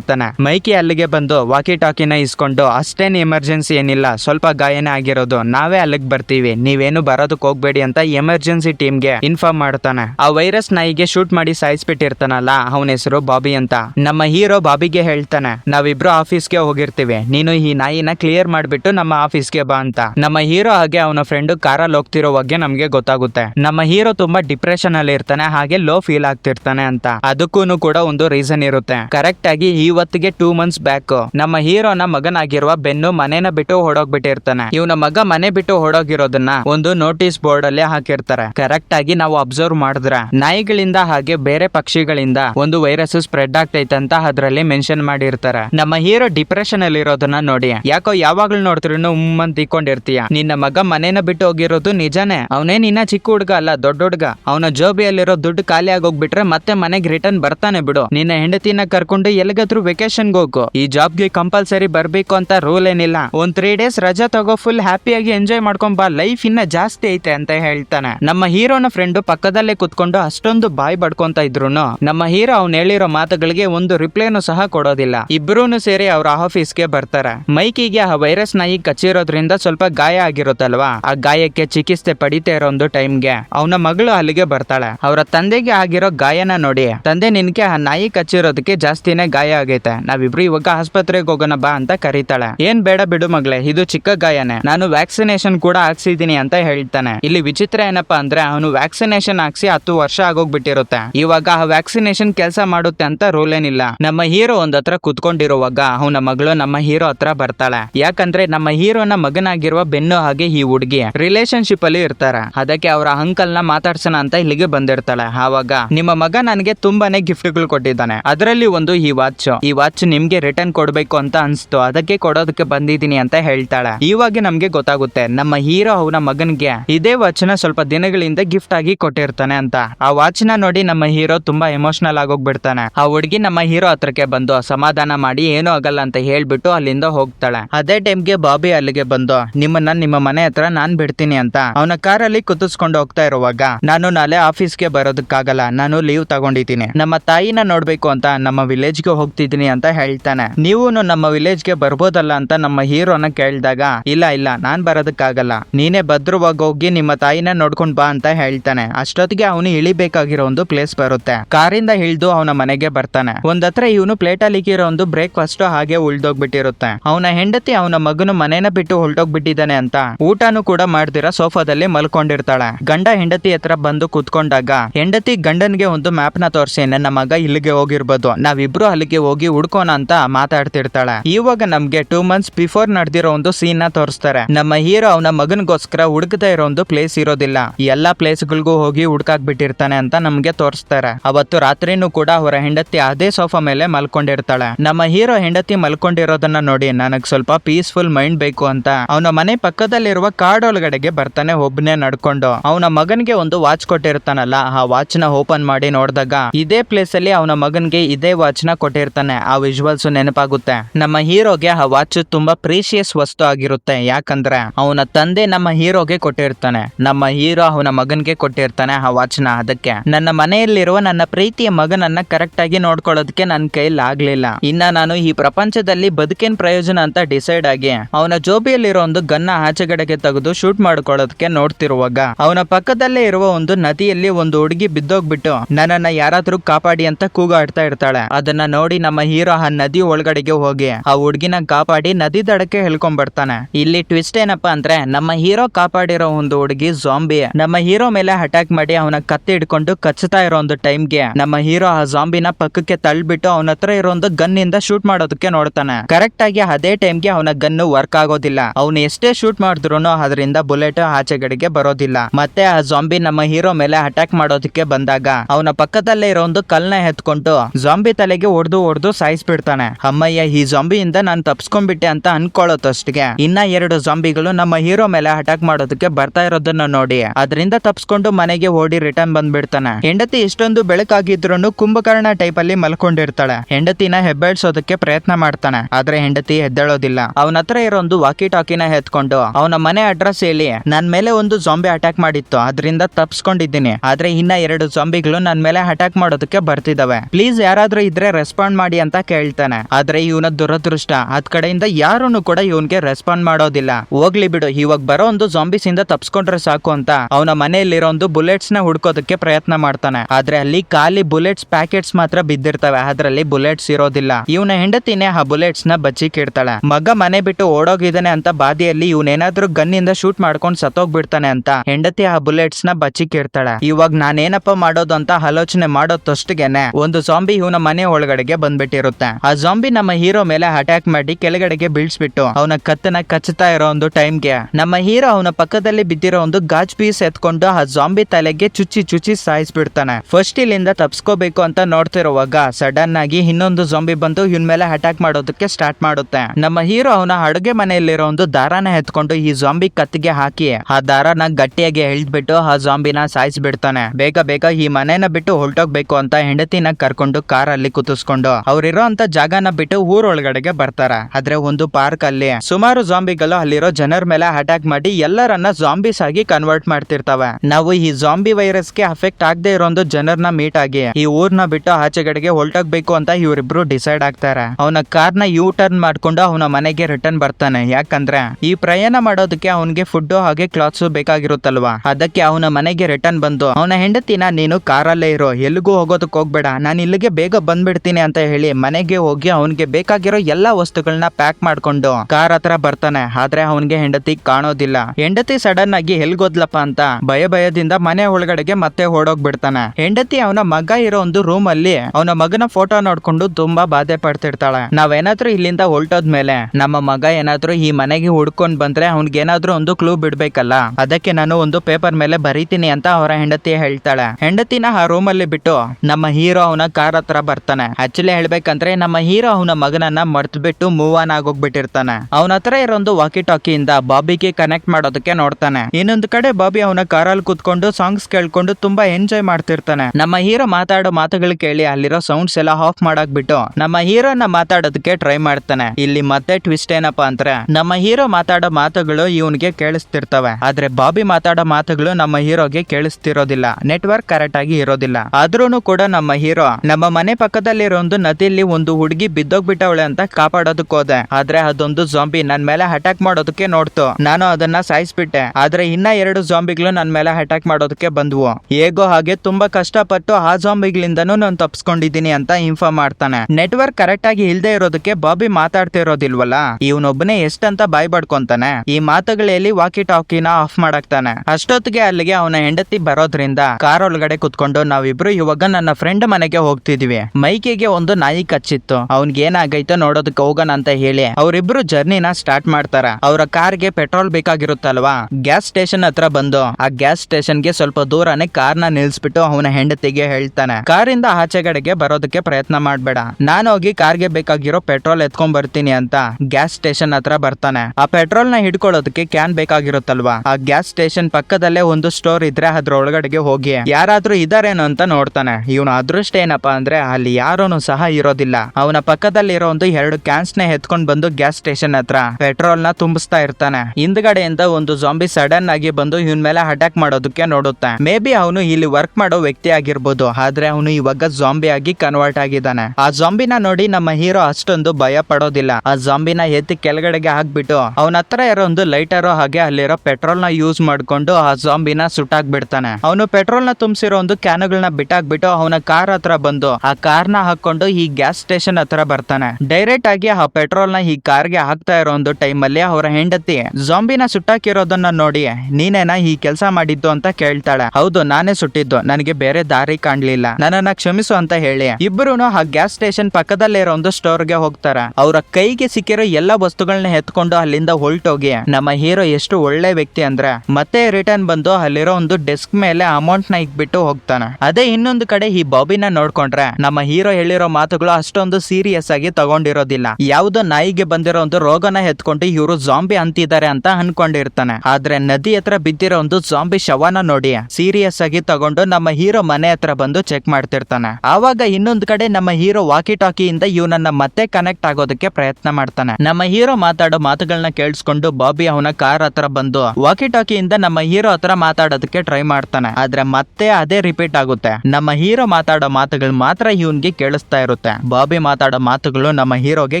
ಹೇಳ್ತಿರ್ತಾನೆ ಮೈಕಿ ಅಲ್ಲಿಗೆ ಬಂದು ವಾಕಿ ಟಾಕಿನ ಇಸ್ಕೊಂಡು ಅಷ್ಟೇನು ಎಮರ್ಜೆನ್ಸಿ ಏನಿಲ್ಲ, ಸ್ವಲ್ಪ ಗಾಯನೇ ಆಗಿರೋದು, ನಾವೇ ಅಲ್ಲಿಗೆ ಬರ್ತೀವಿ, ನೀವೇನು ಬರೋದಕ್ಕೆ ಹೋಗ್ಬೇಡಿ ಅಂತ ಎಮರ್ಜೆನ್ಸಿ ಟೀಮ್ಗೆ ಇನ್ಫಾರ್ಮ್ ಮಾಡ್ತಾನೆ. ಆ ವೈರಸ್ ನಾಯಿಗೆ ಶೂಟ್ ಮಾಡಿ ಸಾಯಿಸ್ಬಿಟ್ಟಿರ್ತಾನಲ್ಲ, ಅವನ ಹೆಸರು ಬಾಬಿ ಅಂತ. ನಮ್ಮ ಹೀರೋ ಬಾಬಿಗೆ ಹೇಳ್ತಾನೆ, ನಾವಿಬ್ರು ಆಫೀಸ್ಗೆ ಹೋಗಿರ್ತೀವಿ, ನೀನು ಈ ನಾಯಿನ ಕ್ಲಿಯರ್ ಮಾಡ್ಬಿಟ್ಟು ನಮ್ಮ ಆಫೀಸ್ಗೆ ಬಾ ಅಂತ. ನಮ್ಮ ಹೀರೋ ಹಾಗೆ ಅವನ ಫ್ರೆಂಡ್ ಕಾರಲ್ಲಿ ಹೋಗ್ತಿರೋ ಬಗ್ಗೆ ನಮ್ಗೆ ಗೊತ್ತಾಗುತ್ತೆ. ನಮ್ಮ ಹೀರೋ ತುಂಬಾ ಡಿಪ್ರೆಷನ್ ಅಲ್ಲಿ ಇರ್ತಾನೆ ಹಾಗೆ ಲೋ ಫೀಲ್ ಆಗ್ತಿರ್ತಾನೆ ಅಂತ. ಅದಕ್ಕೂ ಕೂಡ ಒಂದು ರೀಸನ್ ಇರುತ್ತೆ. ಕರೆಕ್ಟ್ ಆಗಿ ಇವತ್ತಿಗೆ ಟೂ ಮಂತ್ಸ್ ಬ್ಯಾಕ್ ನಮ್ಮ ಹೀರೋನ ಮಗನಾಗಿರುವ ಬೆನ್ನು ಮನೇನ ಬಿಟ್ಟು ಹೊಡೋಗ್ಬಿಟ್ಟಿರ್ತಾನೆ ಇವನ ಮಗ ಮನೆ ಬಿಟ್ಟು ಹೊಡೋಗಿರೋದನ್ನ ಒಂದು ನೋಟಿಸ್ ಬೋರ್ಡ್ ಅಲ್ಲಿ ಹಾಕಿರ್ತಾರೆ. ಕರೆಕ್ಟ್ ಆಗಿ ನಾವು ಅಬ್ಸರ್ವ್ ಮಾಡಿದ್ರ, ನಾಯಿಗಳಿಂದ ಹಾಗೆ ಬೇರೆ ಪಕ್ಷಿಗಳಿಂದ ಒಂದು ವೈರಸ್ ಸ್ಪ್ರೆಡ್ ಆಗ್ತೈತೆ ಅಂತ ಅದ್ರಲ್ಲಿ ಮೆನ್ಷನ್ ಮಾಡಿರ್ತಾರೆ. ನಮ್ಮ ಹೀರೋ ಡಿಪ್ರೆಷನ್ ಅಲ್ಲಿ ಇರೋದನ್ನ ನೋಡಿ, ಯಾಕೋ ಯಾವಾಗ್ಲೂ ನೋಡ್ತಿರೂನು ಅಂತ ಇಕ್ಕೊಂಡಿರ್ತೀಯ. ನಿನ್ನ ಮಗ ಮನೇನ ಬಿಟ್ಟು ಹೋಗಿರೋದು ನಿಜಾನೇ? ಅವನೇ ನಿನ್ನ ಚಿಕ್ಕ ಹುಡ್ಗ ಅಲ್ಲ, ದೊಡ್ಡ ಹುಡ್ಗ. ಅವನ ಜೋಬಿಯಲ್ಲಿರೋ ದುಡ್ಡು ಖಾಲಿ ಆಗೋಗ್ಬಿಟ್ರೆ ಮತ್ತೆ ಮನೆಗೆ ರಿಟರ್ನ್ ಬರ್ತಾನೆ ಬಿಡು. ನಿನ್ನ ಹೆಂಡತಿನ ಕರ್ಕೊಂಡು ಎಲ್ಲಿಗಾದ್ರೂ ವೆಕೇಶನ್ಗೆ ಹೋಗು. ಈ ಜಾಬ್ಗೆ ಕಂಪಲ್ಸರಿ ಬರ್ಬೇಕು ಅಂತ ರೂಲ್ ಏನಿಲ್ಲ. ಒಂದ್ ತ್ರೀ ಡೇಸ್ ರಜಾ ತಗೋ ಫುಲ್ ಹ್ಯಾಪಿಯಾಗಿ ಎಂಜಾಯ್ ಮಾಡ್ಕೊಂಡ್ ಬಾ. ಲೈಫ್ ಇನ್ನ ಜಾಸ್ತಿ ಐತೆ ಅಂತ ಹೇಳ್ತಾನೆ. ನಮ್ಮ ಹೀರೋನ ಫ್ರೆಂಡ್ ಪಕ್ಕದಲ್ಲೇ ಕುತ್ಕೊಂಡು ಅಷ್ಟೊಂದು ಬಾಯ್ ಬಡ್ಕೊಂತ ಇದ್ರು ನಮ್ಮ ಹೀರೋ ಅವ್ನು ಹೇಳಿರೋ ಮಾತುಗಳಿಗೆ ಒಂದು ರಿಪ್ಲೈನು ಸಹ ಕೊಡೋದಿಲ್ಲ. ಇಬ್ರೂನು ಸೇರಿ ಅವ್ರ ಆಫೀಸ್ಗೆ ಬರ್ತಾರೆ. ಮೈಕಿಗೆ ಆ ವೈರಸ್ ನಾಯಿ ಕಚ್ಚಿರೋದ್ರಿಂದ ಸ್ವಲ್ಪ ಗಾಯ ಆಗಿರುತ್ತಲ್ವಾ? ಆ ಗಾಯಕ್ಕೆ ಚಿಕಿತ್ಸೆ ಪಡಿತಾ ಇರೋ ಒಂದು ಟೈಮ್ಗೆ. ಅವನ ಮಗಳು ಅಲ್ಲಿಗೆ ಬರ್ತಾಳೆ. ಅವರ ತಂದೆಗೆ ಆಗಿರೋ ಗಾಯನ ನೋಡಿ. ತಂದೆ ನಿನ್ಗೆ ಆ ನಾಯಿ ಕಚ್ಚಿರೋದಕ್ಕೆ ಜಾಸ್ತಿನೇ ಗಾಯ ಆಗೈತೆ ನಾವಿಬ್ರು ಇವಾಗ ಆಸ್ಪತ್ರೆಗೆ ಹೋಗೋಣ ಬಾ ಅಂತ ಕರೀತಾಳೆ. ಏನ್ ಬೇಡ ಬಿಡು ಮಗಳೇ, ಇದು ಚಿಕ್ಕ ಗಾಯನೇ. ನಾನು ವ್ಯಾಕ್ಸಿನೇಷನ್ ಕೂಡ ಹಾಕ್ಸಿದೀನಿ ಅಂತ ಹೇಳ್ತಾನೆ. ಇಲ್ಲಿ ವಿಚಿತ್ರ ಏನಪ್ಪಾ ಅಂದ್ರೆ ಅವನು ವ್ಯಾಕ್ಸಿನೇಷನ್ ಹಾಕ್ಸಿ ಹತ್ತು ವರ್ಷ ಆಗೋಗ್ಬಿಟ್ಟಿರುತ್ತೆ. ಇವಾಗ ಆ ವ್ಯಾಕ್ಸಿನೇಷನ್ ಕೆಲಸ ಮಾಡುತ್ತೆ ಅಂತ ರೂಲ್ ಏನಿಲ್ಲ. ನಮ್ಮ ಹೀರೋ ಒಂದ್ ಹತ್ರ ಕುತ್ಕೊಂಡಿರುವಾಗ ಅವನ ಮಗಳು ನಮ್ಮ ಹೀರೋ ಹತ್ರ ಬರ್ತಾಳೆ. ಯಾಕಂದ್ರೆ ನಮ್ಮ ಹೀರೋನ ಮಗನಾಗಿರುವ ಬೆನ್ನು ಹಾಗೆ ಈ ಹುಡುಗಿ. ರಿಲೇಶನ್ಶಿಪ್ ಅಲ್ಲಿ ಇರ್ತಾರೆ. ಅದಕ್ಕೆ ಅವರ ಅಂಕಲ್ನ ಮಾತಾಡ್ಸೋಣ ಅಂತ ಇಲ್ಲಿಗೆ ಬಂದಿರ್ತಾಳೆ. ಆವಾಗ ನಿಮ್ಮ ಮಗ ನನಗೆ ತುಂಬಾನೇ ಗಿಫ್ಟ್ಗಳು ಕೊಟ್ಟಿದ್ದಾನೆ. ಅದರಲ್ಲಿ ಒಂದು ಈ ವಾಚ್. ಈ ವಾಚ್ ನಿಮ್ಗೆ ರಿಟರ್ನ್ ಕೊಡ್ಬೇಕು ಅಂತ ಅನ್ಸ್ತು. ಅದಕ್ಕೆ ಕೊಡೋದಕ್ಕೆ ಬಂದಿದ್ದೀನಿ ಅಂತ ಹೇಳ್ತಾಳೆ. ಇವಾಗ ನಮ್ಗೆ ಗೊತ್ತಾಗುತ್ತೆ, ನಮ್ಮ ಹೀರೋ ಅವನ ಮಗನ್ಗೆ ಇದೇ ನ ಸ್ವಲ್ಪ ದಿನಗಳಿಂದ ಗಿಫ್ಟ್ ಆಗಿ ಕೊಟ್ಟಿರ್ತಾನೆ ಅಂತ. ಆ ವಾಚ್ನ ನೋಡಿ ನಮ್ಮ ಹೀರೋ ತುಂಬಾ ಎಮೋಷನಲ್ ಆಗೋಗ್ಬಿಡ್ತಾನೆ. ಆ ಹುಡುಗಿ ನಮ್ಮ ಹೀರೋ ಹತ್ರಕ್ಕೆ ಬಂದು ಸಮಾಧಾನ ಮಾಡಿ, ಏನೂ ಆಗಲ್ಲ ಅಂತ ಹೇಳ್ಬಿಟ್ಟು ಅಲ್ಲಿಂದ ಹೋಗ್ತಾಳೆ. ಅದೇ ಟೈಮ್ಗೆ ಬಾಬಿ ಅಲ್ಲಿಗೆ ಬಂದು, ನಿಮ್ಮನ್ನ ನಿಮ್ಮ ಮನೆ ಹತ್ರ ನಾನ್ ಬಿಡ್ತೀನಿ ಅಂತ. ಅವನ ಕಾರಲ್ಲಿ ಕುತ್ತಿಸ್ಕೊಂಡು ಹೋಗ್ತಾ ಇರುವಾಗ, ನಾನು ನಾಳೆ ಆಫೀಸ್ಗೆ ಬರೋದಕ್ಕಾಗಲ್ಲ. ನಾನು ಲೀವ್ ತಗೊಂಡಿದ್ದೀನಿ. ನಮ್ಮ ತಾಯಿನ ನೋಡ್ಬೇಕು ಅಂತ ನಮ್ಮ ವಿಲೇಜ್ಗೆ ಹೋಗ್ತಿದ್ದೀನಿ. ಅಂತ ಹೇಳ್ತಾನೆ. ನೀವು ನಮ್ಮ ವಿಲೇಜ್ಗೆ ಬರ್ಬೋದಲ್ಲ ಅಂತ ನಮ್ಮ ಹೀರೋನ ಕೇಳಿದಾಗ, ಇಲ್ಲ ಇಲ್ಲ, ನಾನ್ ಬರೋದಕ್ಕಾಗಲ್ಲ. ನೀನೇ ಭದ್ರವಾಗಿ ಹೋಗಿ ನಿಮ್ಮ ತಾಯಿನ ನೋಡ್ಕೊಂಡ್ ಬಾ ಅಂತ ಹೇಳ್ತಾನೆ. ಅಷ್ಟೊತ್ತಿಗೆ ಅವನು ಇಳಿಬೇಕಾಗಿರೋ ಒಂದು ಪ್ಲೇಸ್ ಬರುತ್ತೆ. ಕಾರಿಂದ ಇಳಿದು ಅವನ ಮನೆಗೆ ಬರ್ತಾನೆ. ಒಂದತ್ರ ಇವನು ಪ್ಲೇಟ್ ಅಲ್ಲಿ ಇರೋ ಒಂದು ಬ್ರೇಕ್ಫಾಸ್ಟ್ ಹಾಗೆ ಉಳ್ದೋಗ್ಬಿಟ್ಟಿರುತ್ತೆ. ಅವನ ಹೆಂಡತಿ ಅವನ ಮಗನು ಮನೇನ ಬಿಟ್ಟು ಹೊಲ್ಟೋಗ್ಬಿಟ್ಟಿದ್ದಾನೆ ಅಂತ ಊಟನು ಕೂಡ ಮಾಡ್ದಿರ ಸೋಫಾದಲ್ಲಿ ಮಲ್ಕೊಂಡಿರ್ತಾಳೆ. ಗಂಡ ಹೆಂಡತಿ ಹತ್ರ ಬಂದು ಕೂತ್ಕೊಂಡಾಗ, ಹೆಂಡತಿ ಗಂಡನ್ಗೆ ಒಂದು ಮ್ಯಾಪ್ನ ತೋರಿಸಿ, ನನ್ನ ಮಗ ಇಲ್ಲಿಗೆ ಹೋಗಿರ್ಬೋದು. ನಾವಿಬ್ರು ಅಲ್ಲಿಗೆ ಹೋಗಿ ಹುಡ್ಕೋಣ ಅಂತ ಮಾತಾಡ್ತಿರ್ತಾಳೆ. ಇವಾಗ ನಮ್ಗೆ ಟೂ ಮಂತ್ಸ್ ಬಿಫೋರ್ ನಡೆದಿರೋ ಒಂದು ಸೀನ್ನ ತೋರಿಸ್ತಾರೆ. ನಮ್ಮ ಹೀರೋ ಅವನ ಮಗನ್ಗೋಸ್ಕರ ಹುಡುಕ್ತಾ ಇರೋ ಒಂದು ಪ್ಲೇಸ್ ಇರೋದಿಲ್ಲ. ಎಲ್ಲಾ ಪ್ಲೇಸ್ ಗಳಿಗೂ ಹೋಗಿ ಹುಡ್ಕಾಕ್ ಬಿಟ್ಟಿರ್ತಾನೆ ಅಂತ ನಮ್ಗೆ ತೋರಿಸ್ತಾರೆ. ಅವತ್ತು ರಾತ್ರಿನೂ ಕೂಡ ಅವರ ಹೆಂಡತಿ ಅದೇ ಸೋಫಾ ಮೇಲೆ ಮಲ್ಕೊಂಡಿರ್ತಾಳೆ. ನಮ್ಮ ಹೀರೋ ಹೆಂಡತಿ ಮಲ್ಕೊಂಡಿರೋದನ್ನ ನೋಡಿ ನನಗ್ ಸ್ವಲ್ಪ ಪೀಸ್ಫುಲ್ ಮೈಂಡ್ ಬೇಕು ಅಂತ. ಅವನ ಮನೆ ಪಕ್ಕದಲ್ಲಿರುವ ಕಾಡೊಳಗಡೆಗೆ ಬರ್ತಾನೆ ಒಬ್ಬನೇ ನಡ್ಕೊಂಡು. ಅವನ ಮಗನ್ಗೆ ಒಂದು ವಾಚ್ ಕೊಟ್ಟಿರ್ತಾನಲ್ಲ, ಆ ವಾಚ್ನ ಓಪನ್ ಮಾಡಿ ನೋಡಿದಾಗ ಇದೇ ಪ್ಲೇಸ್ ಅಲ್ಲಿ ಅವನ ಮಗನ್ಗೆ ಇದೇ ವಾಚ್ನ ಕೊಟ್ಟಿರ್ತಾನೆ. ಆ ವಿಜುವಲ್ಸ್ ನೆನಪಾಗುತ್ತೆ. ನಮ್ಮ ಹೀರೋಗೆ ಆ ವಾಚ್ ತುಂಬಾ ಪ್ರೀಶಿಯಸ್ ವಸ್ತು ಆಗಿರುತ್ತೆ. ಯಾಕಂದ್ರೆ ಅವನ ತಂದೆ ನಮ್ಮ ಹೀರೋಗೆ ಕೊಟ್ಟಿರ್ತಾನೆ. ನಮ್ಮ ಹೀರೋ ಅವನ ಮಗನ್ಗೆ ಕೊಟ್ಟಿರ್ತಾನೆ ಆ ವಾಚ್ನ. ಅದಕ್ಕೆ ನನ್ನ ಮನೆಯಲ್ಲಿರುವ ನನ್ನ ಪ್ರೀತಿಯ ಮಗನನ್ನ ಕರೆಕ್ಟ್ ಆಗಿ ನೋಡ್ಕೊಳ್ಳೋದಕ್ಕೆ ನನ್ನ ಕೈಲಿ ಆಗ್ಲಿಲ್ಲ. ಇನ್ನ ನಾನು ಈ ಪ್ರಪಂಚದಲ್ಲಿ ಬದುಕೇನ್ ಪ್ರಯೋಜನ ಅಂತ ಡಿಸೈಡ್ ಆಗಿ ಅವನ ಜೋಬಿಯಲ್ಲಿರೋ ಒಂದು ಗನ್ನ ಆಚೆಗಡೆಗೆ ತೆಗೆದು ಶೂಟ್ ಮಾಡ್ಕೊಳ್ಳೋದಕ್ಕೆ ನೋಡ್ತಿರುವಾಗ ಅವನ ಪಕ್ಕದಲ್ಲೇ ಇರುವ ಒಂದು ನದಿಯಲ್ಲಿ ಒಂದು ಹುಡುಗಿ ಬಿದ್ದೋಗ್ಬಿಟ್ಟು ನನ್ನನ್ನ ಯಾರಾದ್ರೂ ಕಾಪಾಡಿ ಅಂತ ಕೂಗಾಡ್ತಾ ಇರ್ತಾಳೆ. ಅದನ್ನ ನೋಡಿ ನಮ್ಮ ಹೀರೋ ಆ ನದಿ ಒಳಗಡೆಗೆ ಹೋಗಿ, ಆ ಹುಡುಗಿನ ಕಾಪಾಡಿ ನದಿ ದಡಕ್ಕೆ ಹೇಳ್ಕೊಂಡ್ ಬರ್ತಾನೆ ಇಲ್ಲಿ ಟ್ವಿಸ್ಟ್ ಏನಪ್ಪಾ ಅಂದ್ರೆ, ನಮ್ಮ ಹೀರೋ ಕಾಪಾಡಿರೋ ಒಂದು ಹುಡುಗಿ ಜಾಂಬಿ ನಮ್ಮ ಹೀರೋ ಮೇಲೆ ಅಟ್ಯಾಕ್ ಮಾಡಿ ಅವನ ಕತ್ತಿ ಹಿಡ್ಕೊಂಡು ಕಚ್ಚತಾ ಇರೋ ಒಂದು ಟೈಮ್ಗೆ ನಮ್ಮ ಹೀರೋ ಆ ಜಾಂಬಿನ ಪಕ್ಕಕ್ಕೆ ತಳ್ಳಿಬಿಟ್ಟು ಅವನ ಹತ್ರ ಇರೋ ಒಂದು ಗನ್ ಇಂದ ಶೂಟ್ ಮಾಡೋದಕ್ಕೆ ನೋಡ್ತಾನೆ. ಕರೆಕ್ಟ್ ಆಗಿ ಅದೇ ಟೈಮ್ಗೆ ಅವನ ಗನ್ ವರ್ಕ್ ಆಗೋದಿಲ್ಲ. ಅವನು ಎಷ್ಟೇ ಶೂಟ್ ಮಾಡಿದ್ರು ಅದರಿಂದ ಬುಲೆಟ್ ಆಚೆಗಡೆಗೆ ಬರೋದಿಲ್ಲ. ಮತ್ತೆ ಆ ಜಾಂಬಿ ನಮ್ಮ ಹೀರೋ ಮೇಲೆ ಅಟ್ಯಾಕ್ ಮಾಡೋದಕ್ಕೆ ಬಂದಾಗ, ಅವನ ಪಕ್ಕದಲ್ಲೇ ಇರೋ ಒಂದು ಕಲ್ನ ಎತ್ಕೊಂಡು ಜಾಂಬಿ ತಲೆಗೆ ಹೊಡೆದು ಹೊಡೆದು ಸಾಯಿಸ್ಬಿಡ್ತಾನೆ. ಅಮ್ಮಯ್ಯ, ಈ ಜಾಂಬಿಯಿಂದ ನಾನು ತಪ್ಸ್ಕೊಂಡ್ಬಿಟ್ಟೆ ಅಂತ ಅನ್ಕೊಳ್ಳೋತಷ್ಟಿಗೆ ಇನ್ನ ಎರಡು ಜಾಂಬಿಗಳು ನಮ್ಮ ಹೀರೋ ಮೇಲೆ ಅಟ್ಯಾಕ್ ಮಾಡೋದಕ್ಕೆ ಬರ್ತಾ ಇರೋದನ್ನ ನೋಡಿ. ಅದರಿಂದ ತಪ್ಸ್ಕೊಂಡು ಮನೆಗೆ ಓಡಿ ರಿಟರ್ನ್ ಬಂದ್ಬಿಡ್ತಾನೆ. ಹೆಂಡತಿ ಇಷ್ಟೊಂದು ಬೆಳಕಾಗಿದ್ರು ಕುಂಭಕರ್ಣ ಟೈಪ್ ಅಲ್ಲಿ ಮಲ್ಕೊಂಡಿರ್ತಾಳೆ. ಹೆಂಡತಿನ ಹೆಬ್ಬೆಳ್ಸೋದಕ್ಕೆ ಪ್ರಯತ್ನ ಮಾಡ್ತಾನೆ. ಆದ್ರೆ ಹೆಂಡತಿ ಎದ್ದೇಳೋದಿಲ್ಲ ಅವನ ಹತ್ರ ಇರೋ ಒಂದು ವಾಕಿ ಟಾಕಿನ ಎತ್ಕೊಂಡು, ಅವನ ಮನೆ ಅಡ್ರೆಸ್ ಹೇಳಿ, ನನ್ ಮೇಲೆ ಒಂದು ಜಾಂಬಿ ಅಟ್ಯಾಕ್ ಮಾಡಿತ್ತು, ಅದರಿಂದ ತಪ್ಸ್ಕೊಂಡಿದ್ದೀನಿ. ಆದ್ರೆ ಇನ್ನ ಎರಡು ಜಾಂಬಿಗಳು ನನ್ ಮೇಲೆ ಅಟ್ಯಾಕ್ ಮಾಡೋದಕ್ಕೆ ಬರ್ತಿದ್ದಾವೆ ಪ್ಲೀಸ್ ಯಾರಾದ್ರೂ ಇದ್ರೆ ರೆಸ್ಪಾಂಡ್ ಮಾಡಿ. ಅಂತ ಕೇಳ್ತಾನೆ. ಆದ್ರೆ ಇವನ ದುರದೃಷ್ಟ. ಅದ್ ಕಡೆಯಿಂದ ಯಾರನ್ನು ಕೂಡ ಇವನ್ಗೆ ರೆಸ್ಪಾಂಡ್ ಮಾಡೋದಿಲ್ಲ. ಹೋಗ್ಲಿ ಬಿಡು, ಇವಾಗ ಬರೋ ಒಂದು ಜಾಂಬಿಸ್ ಇಂದ ತಪ್ಸ್ಕೊಂಡ್ರೆ ಸಾಕು ಅಂತ. ಅವನ ಮನೆಯಲ್ಲಿರೋ ಒಂದು ಬುಲೆಟ್ಸ್ನ ಹುಡ್ಕೋದಕ್ಕೆ ಪ್ರಯತ್ನ ಮಾಡ್ತಾನೆ. ಆದ್ರೆ ಅಲ್ಲಿ ಖಾಲಿ ಬುಲೆಟ್ಸ್ ಪ್ಯಾಕೆಟ್ಸ್ ಮಾತ್ರ ಬಿದ್ದಿರ್ತವೆ. ಅದ್ರಲ್ಲಿ ಬುಲೆಟ್ಸ್ ಇರೋದಿಲ್ಲ. ಇವನ ಹೆಂಡತಿನೇ ಆ ಬುಲೆಟ್ಸ್ನ ಬಚ್ಚಿ ಬಚ್ಚಿಕ್ಕಿಡ್ತಾಳೆ ಮಗ ಮನೆ ಬಿಟ್ಟು ಓಡೋಗಿದ್ದಾನೆ ಅಂತ ಬಾದಿಯಲ್ಲಿ ಇವನೇನಾದ್ರೂ ಗನ್ ಇಂದ ಶೂಟ್ ಮಾಡ್ಕೊಂಡು ಸತ್ತೋಗ್ಬಿಡ್ತಾನೆ ಅಂತ ಹೆಂಡತಿ ಆ ಬುಲೆಟ್ಸ್ನ ಬಚ್ಚಿ ಬಚ್ಚಿಕ್ಕಿಡ್ತಾಳೆ ಇವಾಗ ನಾನೇನಪ್ಪ ಮಾಡೋದು ಅಂತ ಆಲೋಚನೆ ಮಾಡೋದಷ್ಟುಗೆನೆ ಒಂದು ಸಾಂಬಿ ಇವನ ಮನೆ ಒಳಗಡೆಗೆ ಬಂದ್ಬಿಟ್ಟಿರುತ್ತೆ ಆ ಜಾಂಬಿ ನಮ್ಮ ಹೀರೋ ಮೇಲೆ ಅಟ್ಯಾಕ್ ಮಾಡಿ ಕೆಳಗಡೆಗೆ ಬೀಳ್ಸ್ಬಿಟ್ಟು ಅವನ ಕತ್ತನ ಕಚ್ಚತಾ ಇರೋ ಒಂದು ಟೈಮ್ಗೆ ನಮ್ಮ ಹೀರೋ ಅವನ ಪಕ್ಕದಲ್ಲಿ ಬಿದ್ದಿರೋ ಒಂದು ಗಾಜ್ ಪೀಸ್ ಎತ್ಕೊಂಡು ಆ ಜಾಂಬಿ ತಲೆಗೆ ಚುಚ್ಚಿ ಚುಚ್ಚಿ ಸಾಯಿಸ್ಬಿಡ್ತಾನೆ. ಫಸ್ಟ್ ಇಲ್ಲಿಂದ ತಪ್ಸ್ಕೋಬೇಕು ಅಂತ ನೋಡ್ತಿರುವಾಗ ಸಡನ್ ಆಗಿ ಇನ್ನೊಂದು ಜಾಂಬಿ ಬಂದು ಇವನ್ ಮೇಲೆ ಅಟ್ಯಾಕ್ ಮಾಡೋದಕ್ಕೆ ಸ್ಟಾರ್ಟ್ ಮಾಡುತ್ತೆ. ನಮ್ಮ ಹೀರೋ ಅವನ ಅಡುಗೆ ಮನೆಯಲ್ಲಿರೋ ಒಂದು ದಾರಾನ ಎತ್ಕೊಂಡು ಈ ಜಾಂಬಿ ಕತ್ತಿಗೆ ಹಾಕಿ ಆ ದಾರಾನ ಗಟ್ಟಿಯಾಗಿ ಎಳ್ದ್ಬಿಟ್ಟು ಆ ಜಾಂಬಿನ ಸಾಯಿಸ್ಬಿಡ್ತಾನೆ. ಬೇಗ ಬೇಗ ಈ ಮನೆನ ಬಿಟ್ಟು ಹೊಲ್ಟೋಗ್ಬೇಕು ಅಂತ ಹೆಂಡತಿನ ಕರ್ಕೊಂಡು ಕಾರಲ್ಲಿ ಕುತ್ತಿಸ್ಕೊಂಡು ಅವ್ರಿರೋ ಅಂತ ಜಾಗನ ಬಿಟ್ಟು ಊರೊಳಗಡೆಗೆ ಬರ್ತಾರೆ. ಆದ್ರೆ ಒಂದು ಪಾರ್ಕ್ ಅಲ್ಲಿ ಸುಮಾರು ಜಾಂಬಿಗಳು ಅಲ್ಲಿರೋ ಜನರ ಮೇಲೆ ಅಟ್ಯಾಕ್ ಮಾಡಿ ಎಲ್ಲರನ್ನ ಜಾಂಬಿಸ್ ಆಗಿ ಕನ್ವರ್ಟ್ ಮಾಡ್ತಿರ್ತಾವೆ. ನಾವು ಈ ಜಾಂಬಿ ವೈರಸ್ಗೆ ಅಫೆಕ್ಟ್ ಆಗದೆ ಇರೋ ಒಂದು ಜನರನ್ನ ಮೀಟ್ ಆಗಿ ಈ ಊರ್ನ ಬಿಟ್ಟು ಆಚೆಗಡೆಗೆ ಹೊಲ್ಟೋಗ್ಬೇಕು ಅಂತ ಇವರಿಬ್ರು ಡಿಸೈಡ್ ಆಗ್ತಾರೆ. ಅವನ ಕಾರ್ನ ಯೂ ಟರ್ನ್ ಮಾಡ್ಕೊಂಡು ಅವನ ಮನೆಗೆ ರಿಟರ್ನ್ ಬರ್ತಾನೆ. ಯಾಕಂದ್ರೆ ಈ ಪ್ರಯಾಣ ಮಾಡೋದಕ್ಕೆ ಅವನಿಗೆ ಫುಡ್ ಹಾಗೆ ಕ್ಲಾತ್ಸ್ ಬೇಕಾಗಿರುತ್ತಲ್ವಾ? ಅದಕ್ಕೆ ಅವನ ಮನೆಗೆ ರಿಟರ್ನ್ ಬಂದು, ಅವನ ಹೆಂಡತಿನ ನೀನು ಕಾರಲ್ಲೇ ಇರೋ. ಎಲ್ಲಿಗೂ ಹೋಗೋದಕ್ಕೆ ಹೋಗ್ಬೇಡ. ನಾನು ಇಲ್ಲಿಗೆ ಬೇಗ ಬಂದ್ಬಿಡ್ತೀನಿ ಅಂತ ಹೇಳಿ ಮನೆಗೆ ಹೋಗಿ ಅವನಿಗೆ ಬೇಕಾಗಿರೋ ಎಲ್ಲಾ ವಸ್ತುಗಳನ್ನ ಪ್ಯಾಕ್ ಮಾಡ್ಕೊಂಡು ಕಾರ್ ಹತ್ರ ಬರ್ತಾನೆ. ಆದ್ರೆ ಅವನಿಗೆ ಹೆಂಡತಿ ಕಾಣೋದಿಲ್ಲ. ಹೆಂಡತಿ ಸಡನ್ ಆಗಿ ಎಲ್ಗೋದ್ಲಪ್ಪ ಅಂತ ಭಯ ಭಯದಿಂದ ಮನೆ ಒಳಗಡೆಗೆ ಮತ್ತೆ ಓಡೋಗ್ಬಿಡ್ತಾನೆ. ಹೆಂಡತಿ ಅವನ ಮಗ ಇರೋ ಒಂದು ರೂಮ್ ಅಲ್ಲಿ ಅವನ ಮಗನ ಫೋಟೋ ನೋಡ್ಕೊಂಡು ತುಂಬಾ ಬಾಧೆ ಪಡ್ತಿರ್ತಾಳೆ. ನಾವೇನಾದ್ರೂ ಇಲ್ಲಿಂದ ಹೊಲ್ಟೋದ್ಮೇಲೆ ನಮ್ಮ ಮಗ ಏನಾದ್ರೂ ಈ ಮನೆಗೆ ಹುಡ್ಕೊಂಡ್ ಬಂದ್ರೆ ಅವ್ನಿಗೆ ಏನಾದ್ರೂ ಒಂದು ಕ್ಲೂ ಬಿಡ್ಬೇಕಲ್ಲ? ಅದಕ್ಕೆ ನಾನು ಒಂದು ಪೇಪರ್ ಮೇಲೆ ಬರೀತೀನಿ ಅಂತ ಅವರ ಹೆಂಡತಿ ಹೇಳ್ತಾಳೆ. ಹೆಂಡತಿನ ಆ ರೂಮ್ ಅಲ್ಲಿ ಬಿಟ್ಟು ನಮ್ಮ ಹೀರೋ ಅವನ ಕಾರ್ ಹತ್ರ ಬರ್ತಾನೆ. ಆಕ್ಚುಲಿ ಹೇಳ್ಬೇಕಂದ್ರೆ ನಮ್ಮ ಹೀರೋ ಅವನ ಮಗನನ್ನ ಮರ್ತ್ ಬಿಟ್ಟು ಮೂವ್ ಆನ್ ಆಗೋಗ್ಬಿಟ್ಟಿರ್ತಾನೆ. ಅವನ ಹತ್ರ ಒಂದು ವಾಕಿ ಟಾಕಿಯಿಂದ ಬಾಬಿಗೆ ಕನೆಕ್ಟ್ ಮಾಡೋದಕ್ಕೆ ನೋಡ್ತಾನೆ. ಇನ್ನೊಂದು ಕಡೆ ಬಾಬಿ ಅವನ ಕಾರಲ್ಲಿ ಕೂತ್ಕೊಂಡು ಸಾಂಗ್ಸ್ ಕೇಳ್ಕೊಂಡು ತುಂಬಾ ಎಂಜಾಯ್ ಮಾಡ್ತಿರ್ತಾನೆ. ನಮ್ಮ ಹೀರೋ ಮಾತಾಡೋ ಮಾತುಗಳು ಕೇಳಿ ಅಲ್ಲಿರೋ ಸೌಂಡ್ಸ್ ಎಲ್ಲ ಆಫ್ ಮಾಡಾಕ್ಬಿಟ್ಟು ನಮ್ಮ ಹೀರೋನ ಮಾತಾಡೋದಕ್ಕೆ ಟ್ರೈ ಮಾಡ್ತಾನೆ. ಇಲ್ಲಿ ಮತ್ತೆ ಟ್ವಿಸ್ಟ್ ಏನಪ್ಪಾ ಅಂದ್ರೆ, ನಮ್ಮ ಹೀರೋ ಮಾತಾಡೋ ಮಾತುಗಳು ಇವನ್ಗೆ ಕೇಳಿಸ್ತಿರ್ತವೆ. ಆದ್ರೆ ಬಾಬಿ ಮಾತಾಡೋ ಮಾತುಗಳು ನಮ್ಮ ಹೀರೋಗೆ ಕೇಳಿಸ್ತಿರೋದಿಲ್ಲ. ನೆಟ್ವರ್ಕ್ ಕರೆಕ್ಟ್ ಆಗಿ ಇರೋದಿಲ್ಲ. ಆದ್ರೂನು ಕೂಡ ನಮ್ಮ ಹೀರೋ ನಮ್ಮ ಮನೆ ಪಕ್ಕದಲ್ಲಿರೋ ಒಂದು ನದಿಯಲ್ಲಿ ಒಂದು ಹುಡುಗಿ ಬಿದ್ದೋಗ್ಬಿಟ್ಟವಳೆ ಅಂತ ಕಾಪಾಡೋದಕ್ಕೆ ಹೋದೆ. ಆದ್ರೆ ಅದೊಂದು ಜಾಂಬಿ ನನ್ ಮೇಲೆ ಅಟ್ಯಾಕ್ ಮಾಡೋದಕ್ಕೆ ನೋಡ್ತು. ನಾನು ಅದನ್ನ ಸಾಯಿಸ್ಬಿಟ್ಟೆ. ಆದ್ರೆ ಇನ್ನ ಎರಡು ಜಾಂಬಿಗಳು ನನ್ ಮೇಲೆ ಅಟ್ಯಾಕ್ ಮಾಡೋದಕ್ಕೆ ಬಂದ್ವು. ಹೇಗೋ ಹಾಗೆ ತುಂಬಾ ಕಷ್ಟಪಟ್ಟು ಆ ಜಾಂಬಿಗಳಿಂದನೂ ನಾನು ತಪ್ಸ್ಕೊಂಡಿದ್ದೀನಿ ಅಂತ ಇನ್ಫಾರ್ಮ್ ಮಾಡ್ತಾನೆ. ನೆಟ್ವರ್ಕ್ ಕರೆಕ್ಟ್ ಆಗಿ ಇಲ್ದೇ ಇರೋದಕ್ಕೆ ಬಾಬಿ ಮಾತಾಡ್ತಿರೋದಿಲ್ವಲ್ಲ ಇವನೊಬ್ಬನೇ ಎಷ್ಟಂತ ಬಾಯ್ ಬಡ್ಕೊಂತಾನೆ. ಈ ಮಾತುಗಳಲ್ಲಿ ವಾಕಿ ಟಾಕಿನ ಆಫ್ ಮಾಡಾಕ್ತಾನೆ. ಅಷ್ಟೊತ್ತಿಗೆ ಅಲ್ಲಿಗೆ ಅವನ ಹೆಂಡತಿ ಬರೋದ್ರಿಂದ ಕಾರ್ ಒಳಗಡೆ ಕುತ್ಕೊಂಡು ನಾವಿಬ್ರು ಇವಾಗ ನನ್ನ ಫ್ರೆಂಡ್ ಮನೆಗೆ ಹೋಗ್ತಿದೀವಿ. ಮೈಕಿಗೆ ಒಂದು ನಾಯಿ ಕಚ್ಚಿತ್ತು. ಅವ್ನ್ಗೆ ಏನಾಗೈತೋ ನೋಡೋದಕ್ಕೆ ಹೋಗೋಣ ಅಂತ ಹೇಳಿ ಅವರಿಬ್ರು ಜರ್ನಿನ ಸ್ಟಾರ್ಟ್ ಮಾಡ್ತಾರ. ಅವರ ಕಾರ್ಗೆ ಪೆಟ್ರೋಲ್ ಬೇಕಾಗಿರುತ್ತಲ್ವಾ? ಗ್ಯಾಸ್ ಸ್ಟೇಷನ್ ಹತ್ರ ಬಂದು. ಆ ಗ್ಯಾಸ್ ಸ್ಟೇಷನ್ಗೆ ಸ್ವಲ್ಪ ದೂರನೇ ನ ನಿಲ್ಸ್ಬಿಟ್ಟು ಅವನ ಹೆಂಡತಿಗೆ ಹೇಳ್ತಾನೆ. ಕಾರಿಂದ ಆಚೆಗಡೆಗೆ ಬರೋದಕ್ಕೆ ಪ್ರಯತ್ನ ಮಾಡ್ಬೇಡ. ನಾನು ಹೋಗಿ ಕಾರ್ಗೆ ಬೇಕಾಗಿರೋ ಪೆಟ್ರೋಲ್ ಎತ್ಕೊಂಡ್ ಬರ್ತೀನಿ ಅಂತ ಗ್ಯಾಸ್ ಸ್ಟೇಷನ್ ಹತ್ರ ಬರ್ತಾನೆ. ಆ ಪೆಟ್ರೋಲ್ನ ಹಿಡ್ಕೊಳ್ಳೋದಕ್ಕೆ ಕ್ಯಾನ್ ಬೇಕಾಗಿರುತ್ತಲ್ವಾ? ಆ ಗ್ಯಾಸ್ ಸ್ಟೇಷನ್ ಪಕ್ಕದಲ್ಲೇ ಒಂದು ಸ್ಟೋರ್ ಇದ್ರೆ ಅದ್ರ ಒಳಗಡೆಗೆ ಹೋಗಿ. ಯಾರಾದ್ರೂ ಇದಾರೇನೋ ಅಂತ ನೋಡ್ತಾನೆ. ಇವನು ಅದೃಷ್ಟ ಏನಪ್ಪಾ ಅಂದ್ರೆ ಅಲ್ಲಿ ಯಾರೋನು ಸಹ ಇರೋದಿಲ್ಲ. ಅವನ ಪಕ್ಕದಲ್ಲಿರೋ ಒಂದು ಎರಡು ಕ್ಯಾನ್ಸ್ನ ಎತ್ಕೊಂಡ್ ಬಂದು ಗ್ಯಾಸ್ ಸ್ಟೇಷನ್ ಹತ್ರ. ಪೆಟ್ರೋಲ್ನ ತುಂಬಿಸ್ತಾ ಇರ್ತಾನೆ. ಹಿಂದ್ಗಡೆಯಿಂದ ಒಂದು ಜಾಂಬಿ ಸಡನ್ ಆಗಿ ಬಂದು ಇವನ್ ಮೇಲೆ ಅಟ್ಯಾಕ್ ಮಾಡೋದಕ್ಕೆ ನೋಡುತ್ತೆ. ಮೇ ಬಿ ಅವನು ಇಲ್ಲಿ ವರ್ಕ್ ಮಾಡೋ ವ್ಯಕ್ತಿ ಆಗಿರ್ಬೋದು. ಆದ್ರೆ ಅವನು ಇವಾಗ ಜಾಂಬಿ ಆಗಿ ಕನ್ವರ್ಟ್ ಆಗಿದ್ದಾನೆ. ಆ ಜಾಂಬಿನ ನೋಡಿ ನಮ್ಮ ಹೀರೋ ಅಷ್ಟೊಂದು ಭಯ ಪಡೋದಿಲ್ಲ. ಆ ಜಾಂಬಿನ ಎತ್ತಿ ಕೆಳಗಡೆಗೆ ಹಾಕ್ಬಿಟ್ಟು, ಅವನ ಹತ್ರ ಇರೋ ಒಂದು ಲೈಟರ್ ಹಾಗೆ ಅಲ್ಲಿರೋ ಪೆಟ್ರೋಲ್ನ ಯೂಸ್ ಮಾಡ್ಕೊಂಡು ಆ ಜಾಂಬಿನ ಸುಟ್ಟಾಕ್ಬಿಡ್ತಾನೆ ಅವನು ಪೆಟ್ರೋಲ್ನ ತುಂಬಿಸಿರೋ ಒಂದು ಕ್ಯಾನುಗಳನ್ನ ಬಿಟ್ಟಾಕ್ಬಿಟ್ಟು ಅವನ ಕಾರ್ ಹತ್ರ ಬಂದು, ಆ ಕಾರ್ನ ಹಾಕೊಂಡು ಗ್ಯಾಸ್ ಸ್ಟೇಷನ್ ಹತ್ರ ಬರ್ತಾನೆ. ಡೈರೆಕ್ಟ್ ಆಗಿ ಆ ಪೆಟ್ರೋಲ್ನ ಈ ಕಾರ್ಗೆ ಹಾಕ್ತಾ ಇರೋ ಒಂದು ಟೈಮ್ ಅಲ್ಲಿ ಅವರ ಹೆಂಡತಿ ಜಾಂಬಿನ ಸುಟ್ಟಾಕಿರೋದನ್ನ ನೋಡಿ, ನೀನೇನ ಈ ಕೆಲಸ ಮಾಡಿದ್ದು ಅಂತ ಕೇಳ್ತಾಳೆ. ಹೌದು, ನಾನೇ ಸುಟ್ಟಿದ್ದು, ನನಗೆ ಬೇರೆ ದಾರಿ ಕಾಣ್ಲಿಲ್ಲ. ನನ್ನನ್ನ ಕ್ಷಮಿಸು ಅಂತ ಹೇಳಿ ಇಬ್ಬರು ಆ ಗ್ಯಾಸ್ ಸ್ಟೇಷನ್ ಪಕ್ಕದಲ್ಲೇ ಇರೋ ಒಂದು ಸ್ಟೋರ್ಗೆ ಹೋಗ್ತಾರ. ಅವರ ಕೈಗೆ ಸಿಕ್ಕಿರೋ ಎಲ್ಲ ವಸ್ತುಗಳನ್ನ ಎತ್ಕೊಂಡು ಅಲ್ಲಿಂದ ಹೊಲ್ಟೋಗಿ ನಮ್ಮ ಹೀರೋ ಎಷ್ಟು ಒಳ್ಳೆ ವ್ಯಕ್ತಿ ಅಂದ್ರೆ, ಮತ್ತೆ ರಿಟರ್ನ್ ಬಂದು ಅಲ್ಲಿರೋ ಒಂದು ಡೆಸ್ಕ್ ಮೇಲೆ ಅಮೌಂಟ್ನ ಇಕ್ಬಿಟ್ಟು ಹೋಗ್ತಾನೆ. ಅದೇ ಇನ್ನೊಂದು ಕಡೆ ಈ ಬಾಬಿನ ನೋಡ್ಕೊಂಡ್ರೆ, ನಮ್ಮ ಹೀರೋ ಹೇಳಿರೋ ಮಾತುಗಳು ಅಷ್ಟೊಂದು ಸೀರಿಯಸ್ ಆಗಿ ತಗೊಂಡಿರೋದಿಲ್ಲ. ಯಾವುದೋ ನಾಯಿಗೆ ಬಂದಿರೋ ಒಂದು ರೋಗನ ಎತ್ಕೊಂಡು ಇವರು ಜಾಂಬಿ ಅಂತಿದ್ದಾರೆ ಅಂತ ಅನ್ಕೊಂಡಿರ್ತಾನೆ. ಆದ್ರೆ ನದಿ ಹತ್ರ ಬಿದ್ದಿರೋ ಒಂದು ಜಾಂಬಿ ಶವನ ನೋಡಿ ಸೀರಿಯಸ್ ಆಗಿ ತಗೊಂಡು ನಮ್ಮ ಹೀರೋ ಮನೆ ಹತ್ರ ಬಂದು ಚೆಕ್ ಮಾಡ್ತಿರ್ತಾನೆ. ಆವಾಗ ಇನ್ನೊಂದ್ ಕಡೆ ನಮ್ಮ ಹೀರೋ ವಾಕಿ ಟಾಕಿಯಿಂದ ಇವನನ್ನ ಮತ್ತೆ ಕನೆಕ್ಟ್ ಆಗೋದಕ್ಕೆ ಪ್ರಯತ್ನ ಮಾಡ್ತಾನೆ. ನಮ್ಮ ಹೀರೋ ಮಾತಾಡೋ ಮಾತುಗಳನ್ನ ಕೇಳಿಸ್ಕೊಂಡು ಬಾಬಿ ಅವನ ಕಾರ್ ಹತ್ರ ಬಂದು ವಾಕಿ ಟಾಕಿಯಿಂದ ನಮ್ಮ ಹೀರೋ ಹತ್ರ ಮಾತಾಡೋದಕ್ಕೆ ಟ್ರೈ ಮಾಡ್ತಾನೆ. ಆದ್ರೆ ಮತ್ತೆ ಅದೇ ರಿಪೀಟ್ ಆಗುತ್ತೆ. ನಮ್ಮ ಹೀರೋ ಮಾತಾಡೋ ಮಾತುಗಳು ಮಾತ್ರ ಇವನ್ಗೆ ಕೇಳಿಸ್ತಾ ಇರುತ್ತೆ. ಬಾಬಿ ಮಾತಾಡೋ ಮಾತುಗಳು ನಮ್ಮ ಹೀರೋಗೆ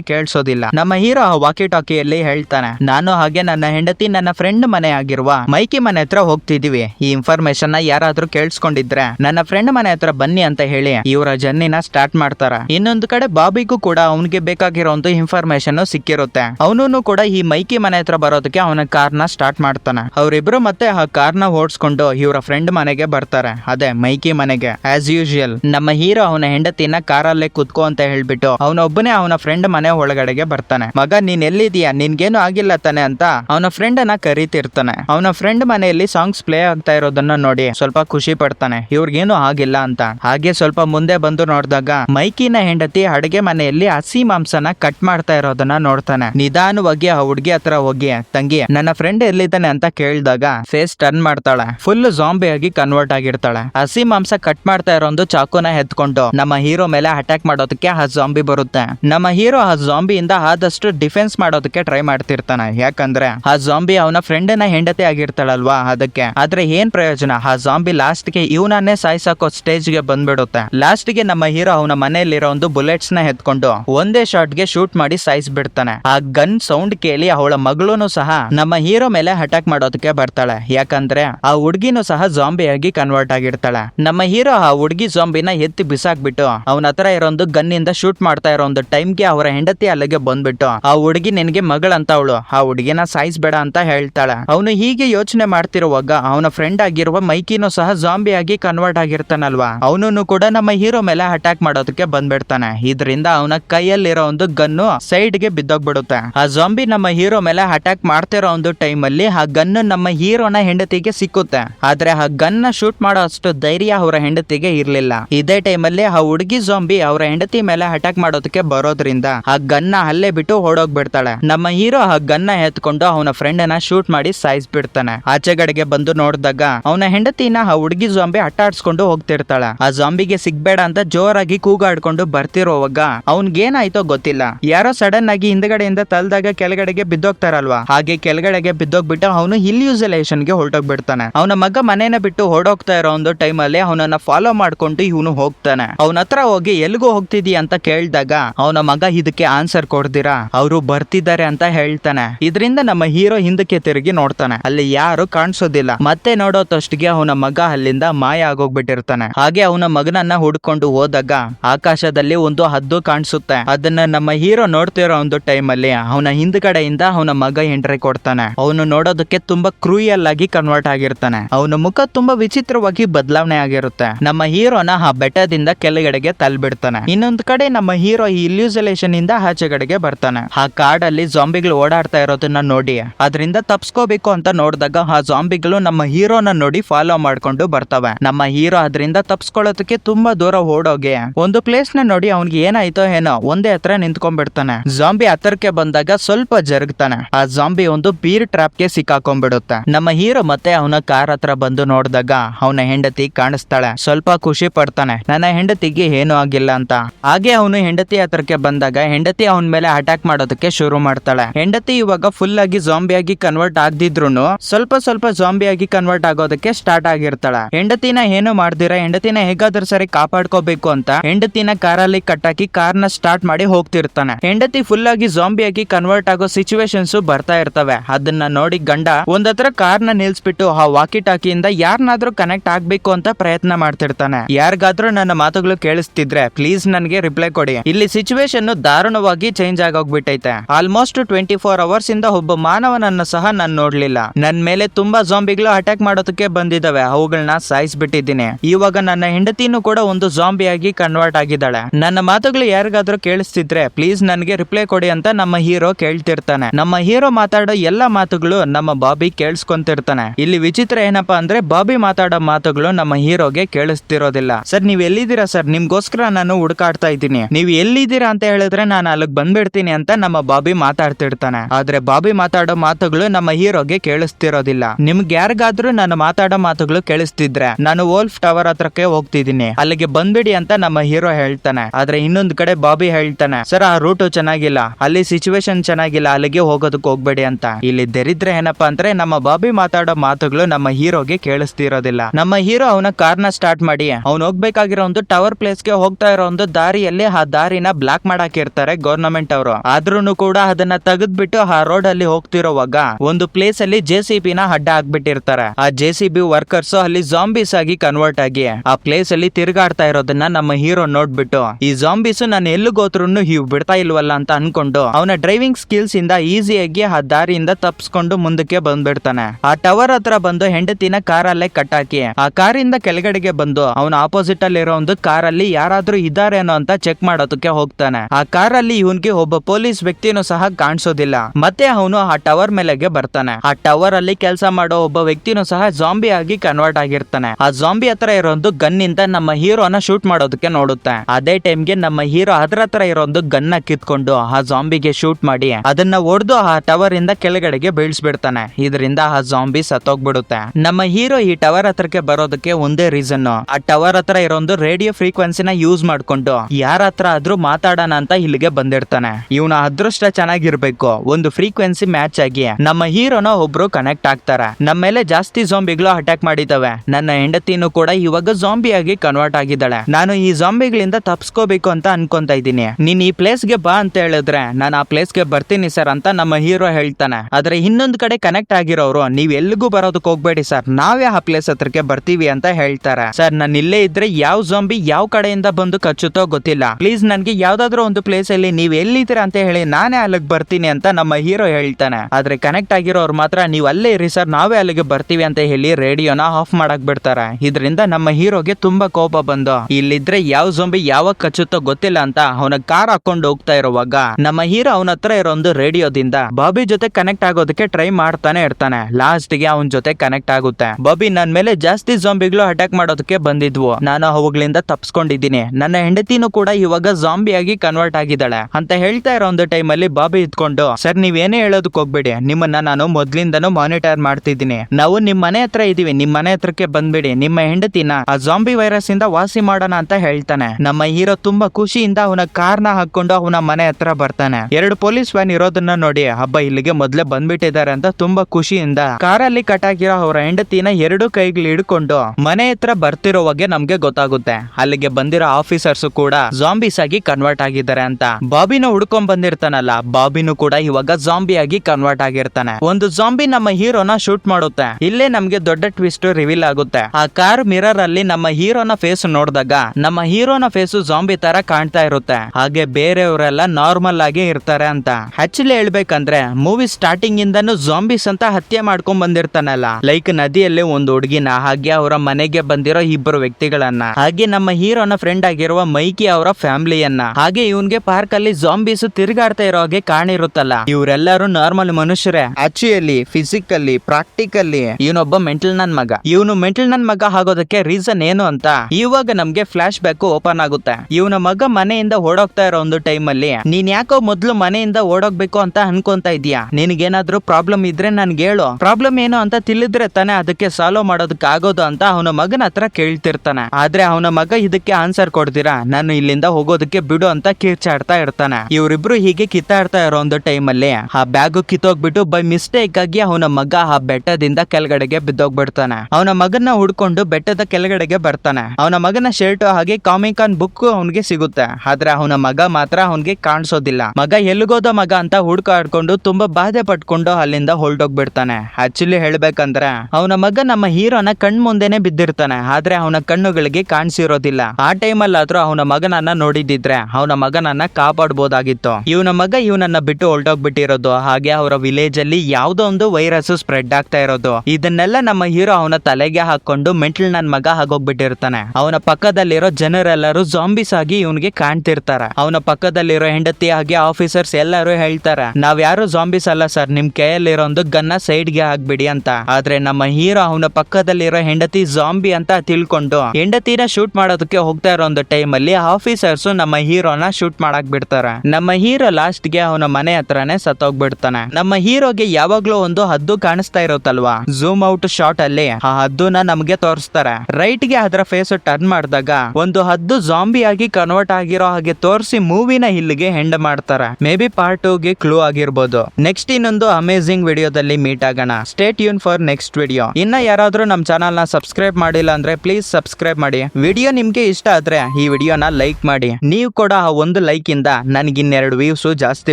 ಕೇಳಿಸೋದಿಲ್ಲ. ನಮ್ಮ ಹೀರೋ ವಾಕಿ ಟಾಕಿಯಲ್ಲಿ ಹೇಳ್ತಾನೆ, ನಾನು ಹಾಗೆ ನನ್ನ ಹೆಂಡತಿ ನನ್ನ ಫ್ರೆಂಡ್ ಮನೆ ಆಗಿರುವ ಮೈಕಿ ಮನೆ ಹತ್ರ ಹೋಗ್ತಿದೀವಿ. ಈ ಇನ್ಫಾರ್ಮೇಶನ್ನ ಯಾರಾದ್ರೂ ಕೇಳಿಸ್ಕೊಂಡಿದ್ರೆ, ನನ್ನ ಫ್ರೆಂಡ್ ಮನೆ ಹತ್ರ ಬನ್ನಿ ಅಂತ ಹೇಳಿ ಇವರ ಜರ್ನಿನ ಸ್ಟಾರ್ಟ್ ಮಾಡ್ತಾರೆ. ಇನ್ನೊಂದು ಕಡೆ ಬಾಬಿಗೂ ಕೂಡ ಅವನಿಗೆ ಬೇಕಾಗಿರೋ ಒಂದು ಇನ್ಫಾರ್ಮೇಶನ್ ಸಿಕ್ಕಿರುತ್ತೆ. ಅವನು ಕೂಡ ಈ ಮೈಕಿ ಮನೆ ಹತ್ರ ಬರೋದಕ್ಕೆ ಅವನ ಕಾರ್ನ ಸ್ಟಾರ್ಟ್ ಮಾಡ್ತಾನೆ. ಅವರಿಬ್ರು ಮತ್ತೆ ಆ ಕಾರ್ನ ಓಡಿಸ್ಕೊಂಡು ಇವರ ಫ್ರೆಂಡ್ ಮನೆಗೆ ಬರ್ತಾರೆ. ಅದೇ ಮೈಕಿ ಮನೆಗೆ ಆಸ್ ಯೂಶುವಲ್ ನಮ್ಮ ಹೀರೋ ಅವನ ಹೆಂಡತಿನ ಕಾರಲ್ಲೇ ಕುತ್ಕೋ ಅಂತ ಹೇಳ್ಬಿಟ್ಟು ಅವನೊಬ್ಬನೇ ಅವನ ಫ್ರೆಂಡ್ ಮನೆ ಒಳಗಡೆಗೆ ಬರ್ತಾನೆ. ಮಗ, ನೀನ್ ಎಲ್ಲಿದೀಯಾ ನಿನ್ಗೇನು ಆಗಿಲ್ಲ ತಾನೆ ಅಂತ ಅವನ ಫ್ರೆಂಡ್ ಅನ್ನ ಕರೀತಿರ್ತಾನೆ. ಅವನ ಫ್ರೆಂಡ್ ಮನೆಯಲ್ಲಿ ಸಾಂಗ್ಸ್ ಪ್ಲೇ ಆಗ್ತಾ ಇರೋದನ್ನ ನೋಡಿ ಸ್ವಲ್ಪ ಖುಷಿ ಪಡ್ತಾನೆ. ಇವ್ರಿಗೇನು ಆಗಿಲ್ಲ ಅಂತ. ಹಾಗೆ ಸ್ವಲ್ಪ ಮುಂದೆ ಬಂದು ನೋಡಿದಾಗ ಮೈಕಿನ ಹೆಂಡತಿ ಅಡಿಗೆ ಮನೆಯಲ್ಲಿ ಹಸಿ ಮಾಂಸನ ಕಟ್ ಮಾಡ್ತಾ ಇರೋದನ್ನ ನೋಡ್ತಾನೆ. ನಿಧಾನವಾಗಿ ಆ ಹುಡುಗಿ ಹತ್ರ ಹೋಗಿ, ತಂಗಿ, ನನ್ನ ಫ್ರೆಂಡ್ ಎಲ್ಲಿದ್ದಾನೆ ಅಂತ ಕೇಳಿದಾಗ ಫೇಸ್ ಟರ್ನ್ ಮಾಡ್ತಾಳೆ. ಫುಲ್ ಜಾಂಬಿ ಆಗಿ ಕನ್ವರ್ಟ್ ಆಗಿರ್ತಾಳೆ. ಹಸಿ ಮಾಂಸ ಕಟ್ ಮಾಡ್ತಾ ಇರೋ ಒಂದು ಚಾಕುನ ಎತ್ಕೊಂಡು ನಮ್ಮ ಹೀರೋ ಮೇಲೆ ಅಟ್ಯಾಕ್ ಮಾಡೋದಕ್ಕೆ ಆ ಜಾಂಬಿ ಬರುತ್ತೆ. ನಮ್ಮ ಹೀರೋ ಆ ಜಾಂಬಿಯಿಂದ ಆದಷ್ಟು ಡಿಫೆನ್ಸ್ ಮಾಡೋದಕ್ಕೆ ಟ್ರೈ ಮಾಡ್ತಿರ್ತಾನೆ. ಯಾಕಂದ್ರೆ ಆ ಜಾಂಬಿ ಅವನ ಫ್ರೆಂಡನ ಹೆಂಡತಿ ಆಗಿರ್ತಾಳಲ್ವಾ ಅದಕ್ಕೆ. ಆದ್ರೆ ಏನ್ ಪ್ರಯೋಜನ? ಆ ಜಾಂಬಿ ಲಾಸ್ಟ್ಗೆ ಇವನನ್ನೇ ಸಾಯಿಸಾಕೋ ಸ್ಟೇಜ್ಗೆ ಬಂದ್ಬಿಡುತ್ತೆ. ಲಾಸ್ಟ್ಗೆ ನಮ್ಮ ಹೀರೋ ಅವನ ಮನೆಯಲ್ಲಿರೋ ಒಂದು ಬುಲೆಟ್ಸ್ನ ಎತ್ಕೊಂಡು ಒಂದೇ ಶಾಟ್ಗೆ ಶೂಟ್ ಮಾಡಿ ಸಾಯಿಸ್ಬಿಡ್ತಾನೆ. ಆ ಗನ್ ಸೌಂಡ್ ಕೇಳಿ ಅವಳ ಮಗಳೂನು ಸಹ ನಮ್ಮ ಹೀರೋ ಮೇಲೆ ಅಟ್ಯಾಕ್ ಮಾಡೋದಕ್ಕೆ ಬರ್ತಾಳೆ. ಯಾಕಂದ್ರೆ ಆ ಹುಡ್ಗಿನೂ ಸಹ ಜಾಂಬಿ ಆಗಿ ಕನ್ವರ್ಟ್ ಆಗಿರ್ತಾಳೆ. ನಮ್ಮ ಹೀರೋ ಆ ಹುಡ್ಗಿ ಜಾಂಬಿನ ಎತ್ತಿ ಬಿಸಾಕ್ಬಿಟ್ಟು ಅವನ ಹತ್ರ ಇರೋ ಒಂದು ಗನ್ ಇಂದ ಶೂಟ್ ಮಾಡ್ತಾ ಇರೋ ಒಂದು ಟೈಮ್ಗೆ ಅವರ ಹೆಂಡತಿ ಅಲ್ಲಿಗೆ ಬಂದ್ಬಿಟ್ಟು, ಆ ಹುಡುಗಿ ನಿನಗೆ ಮಗಳಂತ ಅವಳು, ಆ ಹುಡುಗಿನ ಸಾಯಿಸ್ಬೇಡ ಅಂತ ಹೇಳ್ತಾಳೆ. ಅವನು ಹೀಗೆ ಯೋಚನೆ ಮಾಡ್ತಿರುವಾಗ ಅವನ ಫ್ರೆಂಡ್ ಆಗಿರುವ ಮೈಕಿನೂ ಸಹ ಜಾಂಬಿ ಆಗಿ ಕನ್ವರ್ಟ್ ಆಗಿರ್ತಾನಲ್ವಾ? ಅವನು ಕೂಡ ನಮ್ಮ ಹೀರೋ ಮೇಲೆ ಅಟ್ಯಾಕ್ ಮಾಡೋದಕ್ಕೆ ಬಂದ್ಬಿಡ್ತಾನೆ. ಇದರಿಂದ ಅವನ ಕೈಯಲ್ಲಿರೋ ಒಂದು ಗನ್ನು ಸೈಡ್ಗೆ ಬಿದ್ದೋಗ್ಬಿಡುತ್ತೆ. ಆ ಜಾಂಬಿ ನಮ್ಮ ಹೀರೋ ಮೇಲೆ ಅಟ್ಯಾಕ್ ಮಾಡ್ತಿರೋ ಒಂದು ಟೈಮ್ ಅಲ್ಲಿ ಆ ಗನ್ ನಮ್ಮ ಹೀರೋನ ಹೆಂಡತಿಗೆ ಸಿಕ್ಕುತ್ತೆ. ಆದ್ರೆ ಆ ಗನ್ನ ಶೂಟ್ ಮಾಡೋ ಅಷ್ಟು ಧೈರ್ಯ ಅವರ ಹೆಂಡತಿಗೆ ಇರ್ಲಿಲ್ಲ. ಇದೇ ಟೈಮ್ ಅಲ್ಲಿ ಆ ಹುಡುಗಿ ಜಾಂಬಿ ಅವರ ಹೆಂಡತಿ ಮೇಲೆ ಅಟ್ಯಾಕ್ ಮಾಡೋದಕ್ಕೆ ಬರೋದ್ರಿಂದ ಆ ಗನ್ನ ಅಲ್ಲೇ ಬಿಟ್ಟು ಓಡೋಗ್ಬಿಡ್ತಾಳೆ ನಮ್ಮ ಹೀರೋ ಆ ಗನ್ನ ಎತ್ಕೊಂಡು ಅವನ ಫ್ರೆಂಡ್ನ ಶೂಟ್ ಮಾಡಿ ಸಾಯಿಸ್ಬಿಡ್ತಾನೆ. ಆಚೆಗಡೆಗೆ ಬಂದು ನೋಡಿದಾಗ ಅವನ ಹೆಂಡತಿನ ಆ ಹುಡುಗಿ ಜಾಂಬಿ ಅಟ್ಟಾಡ್ಸ್ಕೊಂಡು ಹೋಗ್ತಿರ್ತಾಳೆ. ಆ ಜಾಂಬಿಗೆ ಸಿಗ್ಬೇಡ ಅಂತ ಜೋರಾಗಿ ಕೂಗಾಡ್ಕೊಂಡು ಬರ್ತಿರೋವಾಗ ಅವ್ನ್ಗೇನಾಯ್ತೋ ಗೊತ್ತಿಲ್ಲ. ಯಾರೋ ಸಡನ್ ಆಗಿ ಹಿಂದ್ಗಡೆಯಿಂದ ತಲ್ದಾಗ ಕೆಳಗಡೆಗೆ ಬಿದ್ದೋಗ್ತಾರಲ್ವಾ? ಹಾಗೆ ಕೆಳಗಡೆಗೆ ಬಿದ್ದೋಗ್ಬಿಟ್ಟು ಅವನು ಇಲ್ಯೂಸಲೇಷನ್ಗೆ ಹೊರಟೋಗ್ಬಿಡ್ತಾನೆ. ಅವನ ಮಗ ಮನೇನ ಬಿಟ್ಟು ಹೊರಡೋಗ್ತಾ ಇರೋ ಒಂದು ಟೈಮ್ ಅಲ್ಲಿ ಅವನನ್ನ ಫಾಲೋ ಮಾಡ್ಕೊಂಡು ಇವನು ಹೋಗ್ತಾನೆ. ಅವನ ಹತ್ರ ಹೋಗಿ ಎಲ್ಗೂ ಹೋಗ್ತಿದೀಯ ಅಂತ ಕೇಳಿದಾಗ, ಅವನ ಮಗ ಇದಕ್ಕೆ ಆನ್ಸರ್ ಕೊಡ್ದಿರಾ? ಅವರು ಬರ್ತಿದ್ದಾರೆ ಅಂತ ಹೇಳ್ತಾನೆ. ಇದರಿಂದ ನಮ್ಮ ಹೀರೋ ಹಿಂದಕ್ಕೆ ತಿರುಗಿ ನೋಡ್ತಾನೆ. ಅಲ್ಲಿ ಯಾರು ಕಾಣಿಸೋದಿಲ್ಲ. ಮತ್ತೆ ನೋಡೋತಷ್ಟಿಗೆ ಅವನ ಮಗ ಅಲ್ಲಿಂದ ಮಾಯ ಆಗೋಗ್ಬಿಟ್ಟಿರ್ತಾನೆ. ಹಾಗೆ ಅವನ ಮಗನನ್ನ ಹುಡ್ಕೊಂಡು ಹೋದಾಗ, ಆಕಾಶದಲ್ಲಿ ಒಂದು ಹದ್ದು ಕಾಣಿಸುತ್ತೆ. ಅದನ್ನ ನಮ್ಮ ಹೀರೋ ನೋಡ್ತಿರೋ ಒಂದು ಟೈಮ್ ಅಲ್ಲಿ ಅವನ ಹಿಂದ್ಗಡೆಯಿಂದ ಅವನ ಮಗ ಎಂಟ್ರಿ ಕೊಡ್ತಾನೆ. ಅವನು ನೋಡೋದಕ್ಕೆ ತುಂಬಾ ಕ್ರೂಯಲ್ ಆಗಿ ಕನ್ವರ್ಟ್ ಆಗಿರ್ತಾನೆ. ಅವನ ಮುಖ ತುಂಬಾ ವಿಚಿತ್ರವಾಗಿ ಬದಲಾವಣೆ ಆಗಿರುತ್ತೆ. ನಮ್ಮ ಹೀರೋನ ಆ ಬೆಟ್ಟದಿಂದ ಕೆಳಗಡೆಗೆ ತಳ್ಬಿಡ್ತಾನೆ ಇನ್ನೊಂದ್ ಕಡೆ ನಮ್ಮ ಹೀರೋ ಈ ಇಲ್ಯೂಸಲೇಷನ್ ಇಂದ ಆಚೆಗಡೆಗೆ ಬರ್ತಾನೆ. ಆ ಕಾಡಲ್ಲಿ ಜಾಂಬಿಗಳು ಓಡಾಡ್ತಾ ಇರೋದನ್ನ ನೋಡಿ. ಅದರಿಂದ ತಪ್ಸ್ಕೋಬೇಕು ಅಂತ ನೋಡಿದಾಗ ಆ ಜಾಂಬಿಗಳು ನಮ್ಮ ಹೀರೋನ ನೋಡಿ ಫಾಲೋ ಮಾಡ್ಕೊಂಡು ಬರ್ತವೆ. ನಮ್ಮ ಹೀರೋ ಅದರಿಂದ ತಪ್ಸ್ಕೊಳ್ಳೋದಕ್ಕೆ ತುಂಬಾ ದೂರ ಓಡೋಗೆ. ಒಂದು ಪ್ಲೇಸ್ನ ನೋಡಿ ಅವನಿಗೆ ಏನಾಯ್ತೋ ಏನೋ ಒಂದೇ ಹತ್ರ ನಿಂತ್ಕೊಂಡ್ಬಿಡ್ತಾನೆ. ಜಾಂಬಿ ಹತ್ರಕ್ಕೆ ಬಂದಾಗ ಸ್ವಲ್ಪ ಜರುಗ್ತಾನೆ. ಆ ಜಾಂಬಿ ಒಂದು ಬೀರ್ ಟ್ರಾಪ್ಗೆ ಸಿಕ್ಕಾಕೊಂಡ್ಬಿಡುತ್ತೆ. ನಮ್ಮ ಹೀರೋ ಮತ್ತೆ ಅವನ ಕಾರ್ ಹತ್ರ ಬಂದು ನೋಡಿದಾಗ ಅವನ ಹೆಂಡತಿ ಕಾಣಿಸ್ತಾಳೆ. ಸ್ವಲ್ಪ ಖುಷಿ ಪಡ್ತಾನೆ. ನನ್ನ ಹೆಂಡತಿಗೆ ಏನು ಆಗಿಲ್ಲ ಅಂತ. ಹಾಗೆ ಅವನು ಹೆಂಡತಿ ಹತ್ರಕ್ಕೆ ಬಂದಾಗ ಹೆಂಡತಿ ಅವನ ಮೇಲೆ ಅಟ್ಯಾಕ್ ಮಾಡೋದಕ್ಕೆ ಶುರು ಮಾಡ್ತಾಳೆ. ಹೆಂಡತಿ ಇವಾಗ ಫುಲ್ ಆಗಿ ಜಾಂಬಿ ಆಗಿ ಕನ್ವರ್ಟ್ ಆಗದಿದ್ರು ಸ್ವಲ್ಪ ಸ್ವಲ್ಪ ಜಾಂಬಿ ಆಗಿ ಕನ್ವರ್ಟ್ ಆಗೋದಕ್ಕೆ ಸ್ಟಾರ್ಟ್ ಆಗಿರ್ತಾಳೆ. ಹೆಂಡತಿನ ಏನು ಮಾಡ್ದಿರ? ಹೆಂಡತಿನ ಹೇಗಾದ್ರೂ ಸರಿ ಕಾಪಾಡ್ಕೋಬೇಕು ಅಂತ ಹೆಂಡತಿನ ಕಾರಲ್ಲಿ ಕಟ್ಟಾಕಿ ಕಾರ್ನ ಸ್ಟಾರ್ಟ್ ಮಾಡಿ ಹೋಗ್ತಿರ್ತಾನೆ. ಹೆಂಡತಿ ಫುಲ್ ಆಗಿ ಜಾಂಬಿ ಆಗಿ ಕನ್ವರ್ಟ್ ಆಗೋ ಸಿಚುವೇಶನ್ಸ್ ಬರ್ತಾ ಇರ್ತವೆ. ಅದನ್ನ ನೋಡಿ ಗಂಡ ಒಂದತ್ರ ಕಾರ್ನ ನಿಲ್ಸ್ಬಿಟ್ಟು ಆ ವಾಕಿ ಟಾಕಿಯಿಂದ ಯಾರನ್ನಾದ್ರೂ ಕನೆಕ್ಟ್ ಆಗ್ಬೇಕು ಅಂತ ಪ್ರಯತ್ನ ಮಾಡ್ತಿರ್ತಾನೆ. ಯಾರಿಗಾದ್ರೂ ನನ್ನ ಮಾತುಗಳು ಕೇಳಿಸ್ತಿದ್ರೆ ಪ್ಲೀಸ್ ನನಗೆ ರಿಪ್ಲೈ ಕೊಡಿ. ಇಲ್ಲಿ ಸಿಚುವೇಶನ್ ದಾರುಣವಾಗಿ ಚೇಂಜ್ ಆಗೋಗ್ಬಿಟ್ಟೈತೆ. ಆಲ್ಮೋಸ್ಟ್ ಟ್ವೆಂಟಿ ಫೋರ್ ಅವರ್ಸ್ ಇಂದ ಒಬ್ಬ ಮಾನವನನ್ನ ಸಹ ನಾನು ನೋಡ್ಲಿಲ್ಲ. ನನ್ ಮೇಲೆ ತುಂಬಾ ಜಾಂಬಿಗಳು ಅಟ್ಯಾಕ್ ಮಾಡೋದಕ್ಕೆ ಬಂದಿದಾವೆ. ಅವುಗಳನ್ನ ಸಾಯಿಸ್ಬಿಟ್ಟಿದ್ದೀನಿ. ಇವಾಗ ನನ್ನ ಹೆಂಡತಿನೂ ಕೂಡ ಒಂದು ಜಾಂಬಿ ಆಗಿ ಕನ್ವರ್ಟ್ ಆಗಿದ್ದಾಳೆ. ನನ್ನ ಮಾತುಗಳು ಯಾರಿಗಾದ್ರೂ ಕೇಳಿಸ್ತಿದ್ರೆ ಪ್ಲೀಸ್ ನನಗೆ ರಿಪ್ಲೈ ಕೊಡಿ ಅಂತ ನಮ್ಮ ಹೀರೋ ಕೇಳ್ತಿರ್ತಾನೆ. ನಮ್ಮ ಹೀರೋ ಮಾತಾಡೋ ಎಲ್ಲ ಮಾತುಗಳು ನಮ್ಮ ಬಾಬಿ ಕೇಳಿಸ್ಕೊಂತಿರ್ತಾನೆ. ಇಲ್ಲಿ ವಿಚಿತ್ರ ಏನಪ್ಪಾ ಅಂದ್ರೆ ಬಾಬಿ ಮಾತಾಡೋ ಮಾತುಗಳು ನಮ್ಮ ಹೀರೋಗೆ ಕೇಳಿಸ್ತಿರೋದಿಲ್ಲ. ಸರ್ ನೀವ್ ಎಲ್ಲಿದ್ದೀರಾ ಸರ್? ನಿಮ್ಗೋಸ್ಕರ ನಾನು ಹುಡುಕಾಡ್ತಾ ಇದ್ದೀನಿ. ನೀವ್ ಎಲ್ಲಿದ್ದೀರಾ ಅಂತ ಹೇಳಿದ್ರೆ ನಾನು ಅಲ್ಲಿಗೆ ಬಂದ್ಬಿಡ್ತೀನಿ ಅಂತ ನಮ್ಮ ಬಾಬಿ ಮಾತಾಡ್ತಿರ್ತಾನೆ. ಆದ್ರೆ ಬಾಬಿ ಮಾತಾಡೋ ಮಾತುಗಳು ನಮ್ಮ ಹೀರೋಗೆ ಕೇಳಿಸ್ತಿರೋದಿಲ್ಲ. ನಿಮ್ಗೆ ಯಾರಿಗಾದ್ರೂ ನಾನು ಮಾತಾಡೋ ಮಾತುಗಳು ಕೇಳಿಸ್ತಿದ್ರೆ ನಾನು ವೋಲ್ಫ್ ಟವರ್ ಹತ್ರಕ್ಕೆ ಹೋಗ್ತಿದ್ದೀನಿ. ಅಲ್ಲಿಗೆ ಬಂದ್ಬಿಡಿ ಅಂತ ನಮ್ಮ ಹೀರೋ ಹೇಳ್ತಾನೆ. ಆದ್ರೆ ಇನ್ನೊಂದ್ ಕಡೆ ಬಾಬಿ ಹೇಳ್ತಾನೆ, ಸರ್, ಆ ರೂಟ್ ಚೆನ್ನಾಗಿಲ್ಲ. ಅಲ್ಲಿ ಸಿಚುವೇಶನ್ ಚೆನ್ನಾಗಿಲ್ಲ. ಅಲ್ಲಿಗೆ ಹೋಗೋದಕ್ಕೆ ಹೋಗ್ಬೇಡಿ ಅಂತ. ಇಲ್ಲಿ ದರಿದ್ರೆ ಏನಪ್ಪಾ ಅಂದ್ರೆ ನಮ್ಮ ಬಾಬಿ ಮಾತಾಡೋ ಮಾತುಗಳು ನಮ್ಮ ಹೀರೋಗೆ ಕೇಳಿಸ್ತಿರೋದಿಲ್ಲ. ನಮ್ಮ ಹೀರೋ ಅವನ ಕಾರ್ನ ಸ್ಟಾರ್ಟ್ ಮಾಡಿ, ಅವ್ನು ಹೋಗ್ಬೇಕಾಗಿರೋ ಒಂದು ಟವರ್ ಪ್ಲೇಸ್ಗೆ ಹೋಗ್ತಾ ಇರೋ ಒಂದು ದಾರಿಯಲ್ಲಿ ಆ ದಾರಿನ ಬ್ಲಾಕ್ ಮಾಡಾಕಿರ್ತಾರೆ ಗವರ್ನಮೆಂಟ್ ಅವರು. ಆದ್ರೂನು ಕೂಡ ಅದನ್ನ ತೆಗೆದ್ಬಿಟ್ಟು ಆ ರೋಡ್ ಅಲ್ಲಿ ಹೋಗ್ತಿರೋವಾಗ ಒಂದು ಪ್ಲೇಸ್ ಅಲ್ಲಿ ಜೆ ನ ಅಡ್ಡ ಹಾಕ್ಬಿಟ್ಟಿರ್ತಾರೆ ಆ ಜೆ ವರ್ಕರ್ಸ್ ಅಲ್ಲಿ ಜಾಂಬೀಸ್ ಆಗಿ ಕನ್ವರ್ಟ್ ಆಗಿ ಆ ಪ್ಲೇಸ್ ಅಲ್ಲಿ ತಿರುಗಾಡ್ತಾ ಇರೋದನ್ನ ನಮ್ಮ ಹೀರೋ ನೋಡ್ಬಿಟ್ಟು, ಈ ಜಾಂಬೀಸ್ ನಾನು ಎಲ್ಲಿಗೋತ್ರು ಇವ್ ಬಿಡ್ತಾ ಇಲ್ವಲ್ಲ ಅಂತ ಅನ್ಕೊಂಡು ಅವನ ಡ್ರೈವಿಂಗ್ ಸ್ಕಿಲ್ಸ್ ಇಂದ ಈಸಿಯಾಗಿ ಆ ದಾರಿಯಿಂದ ತಪ್ಸ್ಕೊಂಡು ಮುಂದಕ್ಕೆ ಬಂದ್ಬಿಡ್ತಾನೆ. ಆ ಟವರ್ ಹತ್ರ ಬಂದು ಹೆಂಡತಿನ ಕಾರಲ್ಲೇ ಕಟ್ಟಾಕಿ, ಆ ಕಾರಿಂದ ಕೆಳಗಡೆಗೆ ಬಂದು ಅವನ ಆಪೋಸಿಟ್ ಅಲ್ಲಿ ಇರೋ ಒಂದು ಕಾರಲ್ಲಿ ಯಾರಾದ್ರೂ ಇದಾರೇನೋ ಅಂತ ಚೆಕ್ ಮಾಡೋದಕ್ಕೆ ಹೋಗ್ತಾನೆ. ಆ ಕಾರಲ್ಲಿ ಇವನ್ಗೆ ಒಬ್ಬ ಪೊಲೀಸ್ ವ್ಯಕ್ತಿನೂ ಸಹ ಕಾಣಿಸೋದಿಲ್ಲ. ಮತ್ತೆ ಅವನು ಆ ಟವರ್ ಮೇಲೆಗೆ ಬರ್ತಾನೆ. ಆ ಟವರ್ ಅಲ್ಲಿ ಕೆಲಸ ಮಾಡೋ ಒಬ್ಬ ವ್ಯಕ್ತಿನೂ ಸಹ ಜಾಂಬಿ ಆಗಿ ಕನ್ವರ್ಟ್ ಆಗಿರ್ತಾನೆ. ಆ ಜಾಂಬಿ ಹತ್ರ ಇರೋದು ಗನ್ ಇಂದ ನಮ್ಮ ಹೀರೋನ ಶೂಟ್ ಮಾಡೋದಕ್ಕೆ ನೋಡುತ್ತೆ. ಅದೇ ಟೈಮ್ಗೆ ನಮ್ಮ ಹೀರೋ ಅದ್ರ ಹತ್ರ ಇರೋ ಒಂದು ಗನ್ನ ಕಿತ್ಕೊಂಡು ಆ ಜಾಂಬಿಗೆ ಶೂಟ್ ಮಾಡಿ ಅದನ್ನ ಒಡೆದು ಆ ಟವರ್ ಇಂದ ಕೆಳಗಡೆಗೆ ಬೀಳ್ಸ್ಬಿಡ್ತಾನೆ. ಇದರಿಂದ ಆ ಜಾಂಬಿ ಸತ್ತೋಗ್ಬಿಡುತ್ತೆ. ನಮ್ಮ ಹೀರೋ ಈ ಟವರ್ ಹತ್ರಕ್ಕೆ ಬರೋದಕ್ಕೆ ಒಂದೇ ರೀಸನ್ ಆ ಟವರ್ ಹತ್ರ ಇರೋ ಒಂದು ರೇಡಿಯೋ ಫ್ರೀಕ್ವೆನ್ಸಿನ ಯೂಸ್ ಮಾಡ್ಕೊಂಡು ಯಾರ ಹತ್ರ ಆದ್ರೂ ಮಾತಾಡೋಣ ಅಂತ ಇಲ್ಲಿಗೆ ಬಂದಿರ್ತಾನೆ. ಇವನ ಅದೃಷ್ಟ ಚೆನ್ನಾಗಿರ್ಬೇಕು. ಒಂದು ಫ್ರೀಕ್ವೆನ್ಸಿ ಮ್ಯಾಚ್ ಆಗಿ ನಮ್ಮ ಹೀರೋನ ಒಬ್ರು ಕನೆಕ್ಟ್ ಆಗ್ತಾರೆ. ನಮ್ಮ ಮೇಲೆ ಜಾಸ್ತಿ ಜಾಂಬಿಗಳು ಅಟ್ಯಾಕ್ ಮಾಡಿದವೆ ನನ್ನ ಹೆಂಡತಿನೂ ಕೂಡ ಇವಾಗ ಜಾಂಬಿ ಆಗಿ ಕನ್ವರ್ಟ್ ಆಗಿದ್ದಾಳೆ. ನಾನು ಈ ಜಾಂಬಿಗಳಿಂದ ತಪ್ಸ್ಕೋಬೇಕು ಅಂತ ಅನ್ಕೊಂತ ಇದ್ದೀನಿ. ನೀನ್ ಈ ಪ್ಲೇಸ್ಗೆ ಬಾ ಅಂತ ಹೇಳಿದ್ರೆ ನಾನು ಆ ಪ್ಲೇಸ್ಗೆ ಬರ್ತೀನಿ ಸರ್ ಅಂತ ನಮ್ಮ ಹೀರೋ ಹೇಳ್ತಾನೆ. ಆದ್ರೆ ಇನ್ನೊಂದ್ ಕಡೆ ಕನೆಕ್ಟ್ ಆಗಿರೋರು, ನೀವ್ ಎಲ್ಲಿಗೂ ಬರೋದಕ್ಕೆ ಹೋಗ್ಬೇಡಿ ಸರ್. ನಾವೇ ಆ ಪ್ಲೇಸ್ ಹತ್ರಕ್ಕೆ ಬರ್ತೀವಿ ಅಂತ ಹೇಳ್ತಾರೆ. ಸರ್, ನಾನು ಇಲ್ಲೇ ಇದ್ರೆ ಯಾವ ಜಾಂಬಿ ಯಾವ ಕಡೆಯಿಂದ ಬಂದು ಕಚ್ಚುತ್ತೋ ಗೊತ್ತಿಲ್ಲ. ಪ್ಲೀಸ್ ನನ್ಗೆ ಯಾವ್ದಾದ್ರು ಒಂದು ಪ್ಲೇಸ್ ಅಲ್ಲಿ ನೀವ್ ಎಲ್ಲಿದ್ದೀರಾ ಅಂತ ಹೇಳಿ ನಾನೇ ಅಲ್ಲಿಗೆ ಬರ್ತೀನಿ ಅಂತ ನಮ್ಮ ಹೀರೋ ಹೇಳ್ತಾನೆ. ಆದ್ರೆ ಕನೆಕ್ಟ್ ಆಗಿರೋರು ಮಾತ್ರ ನೀವು ಅಲ್ಲೇ ಇರಿ ಸರ್, ನಾವೇ ಅಲ್ಲಿಗೆ ಬರ್ತೀವಿ ಅಂತ ಹೇಳಿ ರೇಡಿಯೋನ ಆಫ್ ಮಾಡಕ್ ಬಿಡ್ತಾರೆ. ಇದರಿಂದ ನಮ್ಮ ಹೀರೋಗೆ ತುಂಬಾ ಕೋಪ ಬಂದು, ಇಲ್ಲಿದ್ರೆ ಯಾವ ಜೊಂಬಿ ಯಾವಾಗ ಕಚ್ಚುತ್ತೋ ಗೊತ್ತಿಲ್ಲ ಅಂತ ಅವನ ಕಾರ್ ಹಾಕೊಂಡು ಹೋಗ್ತಾ ಇರುವಾಗ ನಮ್ಮ ಹೀರೋ ಅವನ ಹತ್ರ ಇರೋ ಒಂದು ರೇಡಿಯೋದಿಂದ ಬಾಬಿ ಜೊತೆ ಕನೆಕ್ಟ್ ಆಗೋದಕ್ಕೆ ಟ್ರೈ ಮಾಡ್ತಾನೆ ಇರ್ತಾನೆ. ಲಾಸ್ಟ್ಗೆ ಅವನ ಜೊತೆ ಕನೆಕ್ಟ್ ಆಗುತ್ತೆ. ಬಾಬಿ ನನ್ ಮೇಲೆ ಜಾಸ್ತಿ ಜೊಂಬಿಗಳು ಅಟ್ಯಾಕ್ ಮಾಡೋದಕ್ಕೆ ಬಂದಿದ್ವು. ನಾನು ಅವುಗಳಿಂದ ತಪ್ಸ್ಕೊಂಡಿದ್ದೀನಿ. ನನ್ನ ಹೆಂಡತಿನೂ ಕೂಡ ಇವಾಗ ಜಾಂಬಿ ಆಗಿ ಕನ್ವರ್ಟ್ ಆಗಿದ್ದಾಳೆ. ಅಂತ ಹೇಳ್ತಾ ಇರೋ ಒಂದು ಟೈಮ್ ಅಲ್ಲಿ ಬಾಬಿ ಇದ್ಕೊಂಡು, ಸರ್, ನೀವೇನೇ ಹೇಳೋದಕ್ಕೆ ಹೋಗ್ಬೇಡಿ. ನಿಮ್ಮನ್ನ ನಾನು ಮೊದ್ಲಿಂದನೂ ಮಾನಿಟರ್ ಮಾಡ್ತಿದ್ದೀನಿ. ನಾವು ನಿಮ್ ಮನೆ ಹತ್ರ ಇದೀವಿ. ನಿಮ್ ಮನೆ ಹತ್ರಕ್ಕೆ ಬಂದ್ಬಿಡಿ. ನಿಮ್ಮ ಹೆಂಡತಿನ ಆ ಜಾಂಬಿ ವೈರಸ್ ಇಂದ ವಾಸಿ ಮಾಡೋಣ ಅಂತ ಹೇಳ್ತಾನೆ. ನಮ್ಮ ಹೀರೋ ತುಂಬಾ ಖುಷಿಯಿಂದ ಅವನ ಕಾರ್ನ ಹಾಕೊಂಡು ಅವನ ಮನೆ ಹತ್ರ ಬರ್ತಾನೆ. ಎರಡು ಪೊಲೀಸ್ ವ್ಯಾನ್ ಇರೋದನ್ನ ನೋಡಿ, ಹಬ್ಬ, ಇಲ್ಲಿಗೆ ಮೊದ್ಲೇ ಬಂದ್ಬಿಟ್ಟಿದ್ದಾರೆ ಅಂತ ತುಂಬಾ ಖುಷಿಯಿಂದ ಕಾರಲ್ಲಿ ಕಟ್ಟಾಕಿರೋ ಅವರ ಹೆಂಡತಿನ ಎರಡು ಕೈಗಳು ಹಿಡ್ಕೊಂಡು ಮನೆ ಹತ್ರ ಬರ್ತಿರೋವಾಗೆ ನಮ್ಗೆ ಗೊತ್ತಾಗುತ್ತೆ. ಅಲ್ಲಿಗೆ ಬಂದಿರೋ ಆಫೀಸರ್ಸ್ ಕೂಡ ಜಾಂಬೀಸ್ ಆಗಿ ಕನ್ವರ್ಟ್ ಆಗಿದ್ದಾರೆ ಅಂತ. ಬಾಬಿನ ಹುಡ್ಕೊಂಡ್ ಬಂದಿರ್ತಾನಲ್ಲ, ಬಾಬಿನು ಕೂಡ ಇವಾಗ ಜಾಂಬಿ ಆಗಿ ಕನ್ವರ್ಟ್ ಆಗಿರ್ತಾನೆ. ಒಂದು ಜಾಂಬಿ ನಮ್ಮ ಹೀರೋನ ಶೂಟ್ ಮಾಡುತ್ತೆ. ಇಲ್ಲೇ ನಮ್ಗೆ ದೊಡ್ಡ ಟ್ವಿಸ್ಟ್ ರಿವೀಲ್ ಆಗುತ್ತೆ. ಆ ಕಾರ್ ಮಿರರ್ ಅಲ್ಲಿ ನಮ್ಮ ಹೀರೋನ ಫೇಸ್ ನೋಡಿದಾಗ, ನಮ್ಮ ಹೀರೋನ ಫೇಸ್ ಜಾಂಬಿ ತರ ಕಾಣ್ತಾ ಇರುತ್ತೆ. ಹಾಗೆ ಬೇರೆಯವರೆಲ್ಲ ನಾರ್ಮಲ್ ಆಗಿ ಇರ್ತಾರೆ ಅಂತ. ಆಕ್ಚುಲಿ ಹೇಳ್ಬೇಕಂದ್ರೆ ಮೂವಿ ಸ್ಟಾರ್ಟಿಂಗ್ ಇಂದನು ಜಾಂಬೀಸ್ ಅಂತ ಹತ್ಯೆ ಮಾಡ್ಕೊಂಡ್ ಬಂದಿರ್ತಾನಲ್ಲ. ಲೈಕ್ ನದಿಯಲ್ಲಿ ಒಂದು ಹುಡುಗಿನ, ಹಾಗೆ ಅವರ ಮನೆಗೆ ಬಂದಿರೋ ಇಬ್ಬರು ವ್ಯಕ್ತಿಗಳನ್ನ. ಹಾಗೆ ನಮ್ಮ ಹೀರೋನ ಫ್ರೆಂಡ್ ಆಗಿರುವ ಮೈಕಿ ಅವರ ಫ್ಯಾಮಿಲಿಯನ್ನ. ಹಾಗೆ ಇವನ್ಗೆ ಪಾರ್ಕ್ ಅಲ್ಲಿ ಜಾಂಬೀಸ್ ತಿರುಗಾಡ್ತಾ ಇರೋ ಹಾಗೆ ಕಾಣಿರುತ್ತಲ್ಲ ಇವರೆಲ್ಲರೂ ನಾರ್ಮಲ್ ಮನುಷ್ಯರೇ. ಆಕ್ಚುಯಲಿ ಫಿಸಿಕಲಿ ಪ್ರಾಕ್ಟಿಕಲಿ ಇವನೊಬ್ಬ ಮೆಂಟಲ್ ನನ್ ಮಗ. ಇವನು ಮೆಂಟಲ್ ನನ್ ಮಗ ಆಗೋದಕ್ಕೆ ರೀಸನ್ ಏನು ಅಂತ ಇವಾಗ ನಮ್ಗೆ ಫ್ಲಾಶ್ ಬ್ಯಾಕ್ ಓಪನ್ ಆಗುತ್ತೆ. ಇವನ ಮಗ ಮನೆಯಿಂದ ಓಡೋಗ್ತಾ ಇರೋ ಒಂದು ಟೈಮ್ ಅಲ್ಲಿ, ನೀನ್ ಯಾಕೋ ಮೊದ್ಲು ಮನೆಯಿಂದ ಓಡೋಗ್ಬೇಕು ಅಂತ ಅನ್ಕೊಂತ ಇದೀಯಾ ನಿನ್ಗೇನಾದ್ರೂ ಪ್ರಾಬ್ಲಮ್ ಇದ್ರೆ ನನ್ಗೆ ಹೇಳು. ಪ್ರಾಬ್ಲಮ್ ಏನು ಅಂತ ತಿಳಿದ್ರೆ ತಾನೆ ಅದಕ್ಕೆ ಸಾಲ್ವ್ ಮಾಡೋದಕ್ಕೆ ಆಗೋದು ಅಂತ ಅವನ ಮಗನ ಹತ್ರ ಕೇಳ್ತಿರ್ತಾನೆ. ಆದ್ರೆ ಅವನ ಮಗ ಇದಕ್ಕೆ ಆನ್ಸರ್ ಕೊಡ್ತೀರಾ? ನಾನು ಇಲ್ಲಿಂದ ಹೋಗೋದಕ್ಕೆ ಬಿಡು ಅಂತ ಕಿರ್ಚಾಡ್ತಾ ಇರ್ತಾನೆ. ಇವರಿಬ್ರು ಹೀಗೆ ಕಿತ್ತಾಡ್ತಾ ಇರೋ ಒಂದು ಟೈಮಲ್ಲಿ ಆ ಬ್ಯಾಗ್ ಕಿತ್ತೋಗ್ಬಿಟ್ಟು ಬೈ ಮಿಸ್ಟೇಕ್ ಆಗಿ ಅವನ ಮಗ ಆ ಬೆಟ್ಟದಿಂದ ಕೆಳಗಡೆಗೆ ಬಿದ್ದೋಗ್ಬಿಡ್ತಾನೆ. ಅವನ ಮಗನ ಹುಡ್ಕೊಂಡು ಬೆಟ್ಟದ ಕೆಳಗಡೆಗೆ ಬರ್ತಾನೆ. ಅವನ ಮಗನ ಶರ್ಟ್ ಹಾಗೆ ಕಾಮಿಕಾನ್ ಬುಕ್ ಅವನಿಗೆ ಸಿಗುತ್ತೆ. ಆದ್ರೆ ಅವನ ಮಗ ಮಾತ್ರ ಅವನಿಗೆ ಕಾಣಿಸೋದಿಲ್ಲ. ಮಗ ಎಲ್ಲಿಗೋದ ಮಗ ಅಂತ ಹುಡ್ಕಾಡ್ಕೊಂಡು ತುಂಬಾ ಬಾಧೆ ಪಟ್ಕೊಂಡು ಅಲ್ಲಿಂದ ಹೊರಟೋಗ್ಬಿಡ್ತಾನೆ. ಆಕ್ಚುಲಿ ಹೇಳ್ಬೇಕಂದ್ರೆ, ಅವನ ಮಗ ನಮ್ಮ ಹೀರೋನ ಕಣ್ ಮುಂದೆನೆ ಬಿದ್ದಿರ್ತಾನೆ. ಆದ್ರೆ ಅವನ ಕಣ್ಣುಗಳಿಗೆ ಕಾಣಿಸಿರೋದಿಲ್ಲ. ಆ ಟೈಮಲ್ಲಾದ್ರೂ ಅವನ ಮಗನನ್ನ ನೋಡಿದಿದ್ರೆ ಅವನ ಮಗನನ್ನ ಕಾಪಾಡಬಹುದಾಗಿತ್ತು ಇವನ ಮಗ ಇವನನ್ನ ಬಿಟ್ಟು ಹೊಲ್ಟೋಗ್ಬಿಟ್ಟಿರೋದು ಹಾಗೆ ಅವರ ವಿಲೇಜ್ ಅಲ್ಲಿ ಯಾವ್ದೋ ಒಂದು ವೈರಸ್ ಸ್ಪ್ರೆಡ್ ಆಗ್ತಾ ಇರೋದು. ಇದನ್ನೆಲ್ಲ ನಮ್ಮ ಹೀರೋ ಅವನ ತಲೆಗೆ ಹಾಕೊಂಡು ಮೆಂಟಲ್ ನನ್ ಮಗ ಆಗೋಗ್ಬಿಟ್ಟಿರ್ತಾನೆ. ಅವನ ಪಕ್ಕದಲ್ಲಿರೋ ಜನರೆಲ್ಲರೂ ಜಾಂಬಿಸ್ ಆಗಿ ಇವನ್ಗೆ ಕಾಣ್ತಿರ್ತಾರೆ. ಅವನ ಪಕ್ಕದಲ್ಲಿರೋ ಹೆಂಡತಿ ಹಾಗೆ ಆಫೀಸರ್ಸ್ ಎಲ್ಲರೂ ಹೇಳ್ತಾರೆ, ನಾವ್ ಯಾರು ಜಾಂಬಿಸ್ ಅಲ್ಲ ಸರ್ ನಿಮ್ ಕೈಯಲ್ಲಿರೋ ಒಂದು ಗನ್ನ ಸೈಡ್ಗೆ ಹಾಕ್ಬಿಡಿ ಅಂತ. ಆದ್ರೆ ನಮ್ಮ ಹೀರೋ ಅವನ ಪಕ್ಕದಲ್ಲಿರೋ ಹೆಂಡತಿ ಜಾಂಬಿ ಅಂತ ತಿಳ್ಕೊಂಡು, ಹೆಂಡತಿನ ಶೂಟ್ ಮಾಡೋದಕ್ಕೆ ಹೋಗ್ತಾ ಇರೋ ಒಂದು ಟೈಮ್ ಅಲ್ಲಿ ಆಫೀಸರ್ಸ್ ನಮ್ಮ ಹೀರೋನ ಶೂಟ್ ಮಾಡಕ್ ಬಿಡ್ತಾರೆ. ನಮ್ಮ ಹೀರೋ ಲಾಸ್ಟ್ಗೆ ಅವನ ಮನೆ ಹತ್ರನೇ ಸತ್ತೋಗ್ಬಿಡ್ತಾನೆ. ನಮ್ಮ ಹೀರೋಗೆ ಯಾವಾಗ್ಲೂ ಒಂದು ಹದ್ದು ಕಾಣಿಸ್ತಾ ಇರುತ್ತಲ್ವಾ? ಝೂಮ್ ಔಟ್ ಶಾಟ್ ಅಲ್ಲಿ ಆ ಹದ್ದುನ ನಮ್ಗೆ ತೋರಿಸ್ತಾರೆ. ರೈಟ್ಗೆ ಅದರ ಫೇಸ್ ಟರ್ನ್ ಮಾಡಿದಾಗ ಒಂದು ಹದ್ದು ಜಾಂಬಿ ಆಗಿ ಕನ್ವರ್ಟ್ ಆಗಿರೋ ಹಾಗೆ ತೋರಿಸಿ ಮೂವಿನ ಇಲ್ಲಿಗೆ ಹೆಂಡ್ ಮಾಡ್ತಾರೆ. ಮೇ ಬಿ ಪಾರ್ಟ್ ಟೂ ಗೆ ಕ್ಲೂ ಆಗಿರ್ಬೋದು. ನೆಕ್ಸ್ಟ್ ಇನ್ನೊಂದು ಅಮೇಸಿಂಗ್ ವಿಡಿಯೋದಲ್ಲಿ ಮೀಟ್ ಆಗೋಣ. ಸ್ಟೇಟ್ ಯೂನ್ ಫಾರ್ ನೆಕ್ಸ್ಟ್ ವಿಡಿಯೋ ಇನ್ನ ಯಾರಾದ್ರೂ ನಮ್ಮ ಚಾನಲ್ನ ಸಬ್ಸ್ಕ್ರೈಬ್ ಮಾಡಿಲ್ಲ ಅಂದ್ರೆ ಪ್ಲೀಸ್ ಸಬ್ಸ್ಕ್ರೈಬ್ ಮಾಡಿ. ವಿಡಿಯೋ ನಿಮ್ಗೆ ಇಷ್ಟ ಆದ್ರೆ ಈ ಲೈಕ್ ಮಾಡಿ. ನೀವು ಕೂಡ ಆ ಒಂದು ಲೈಕ್ ಇಂದ ನನಗೆ ಇನ್ನೆರಡು ವ್ಯೂಸ್ ಜಾಸ್ತಿ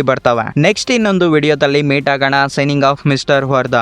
ಬರ್ತವೆ. ನೆಕ್ಸ್ಟ್ ಇನ್ನೊಂದು ವಿಡಿಯೋದಲ್ಲಿ ಮೀಟ್ ಆಗೋಣ. Signing off mister ವರ್ಧ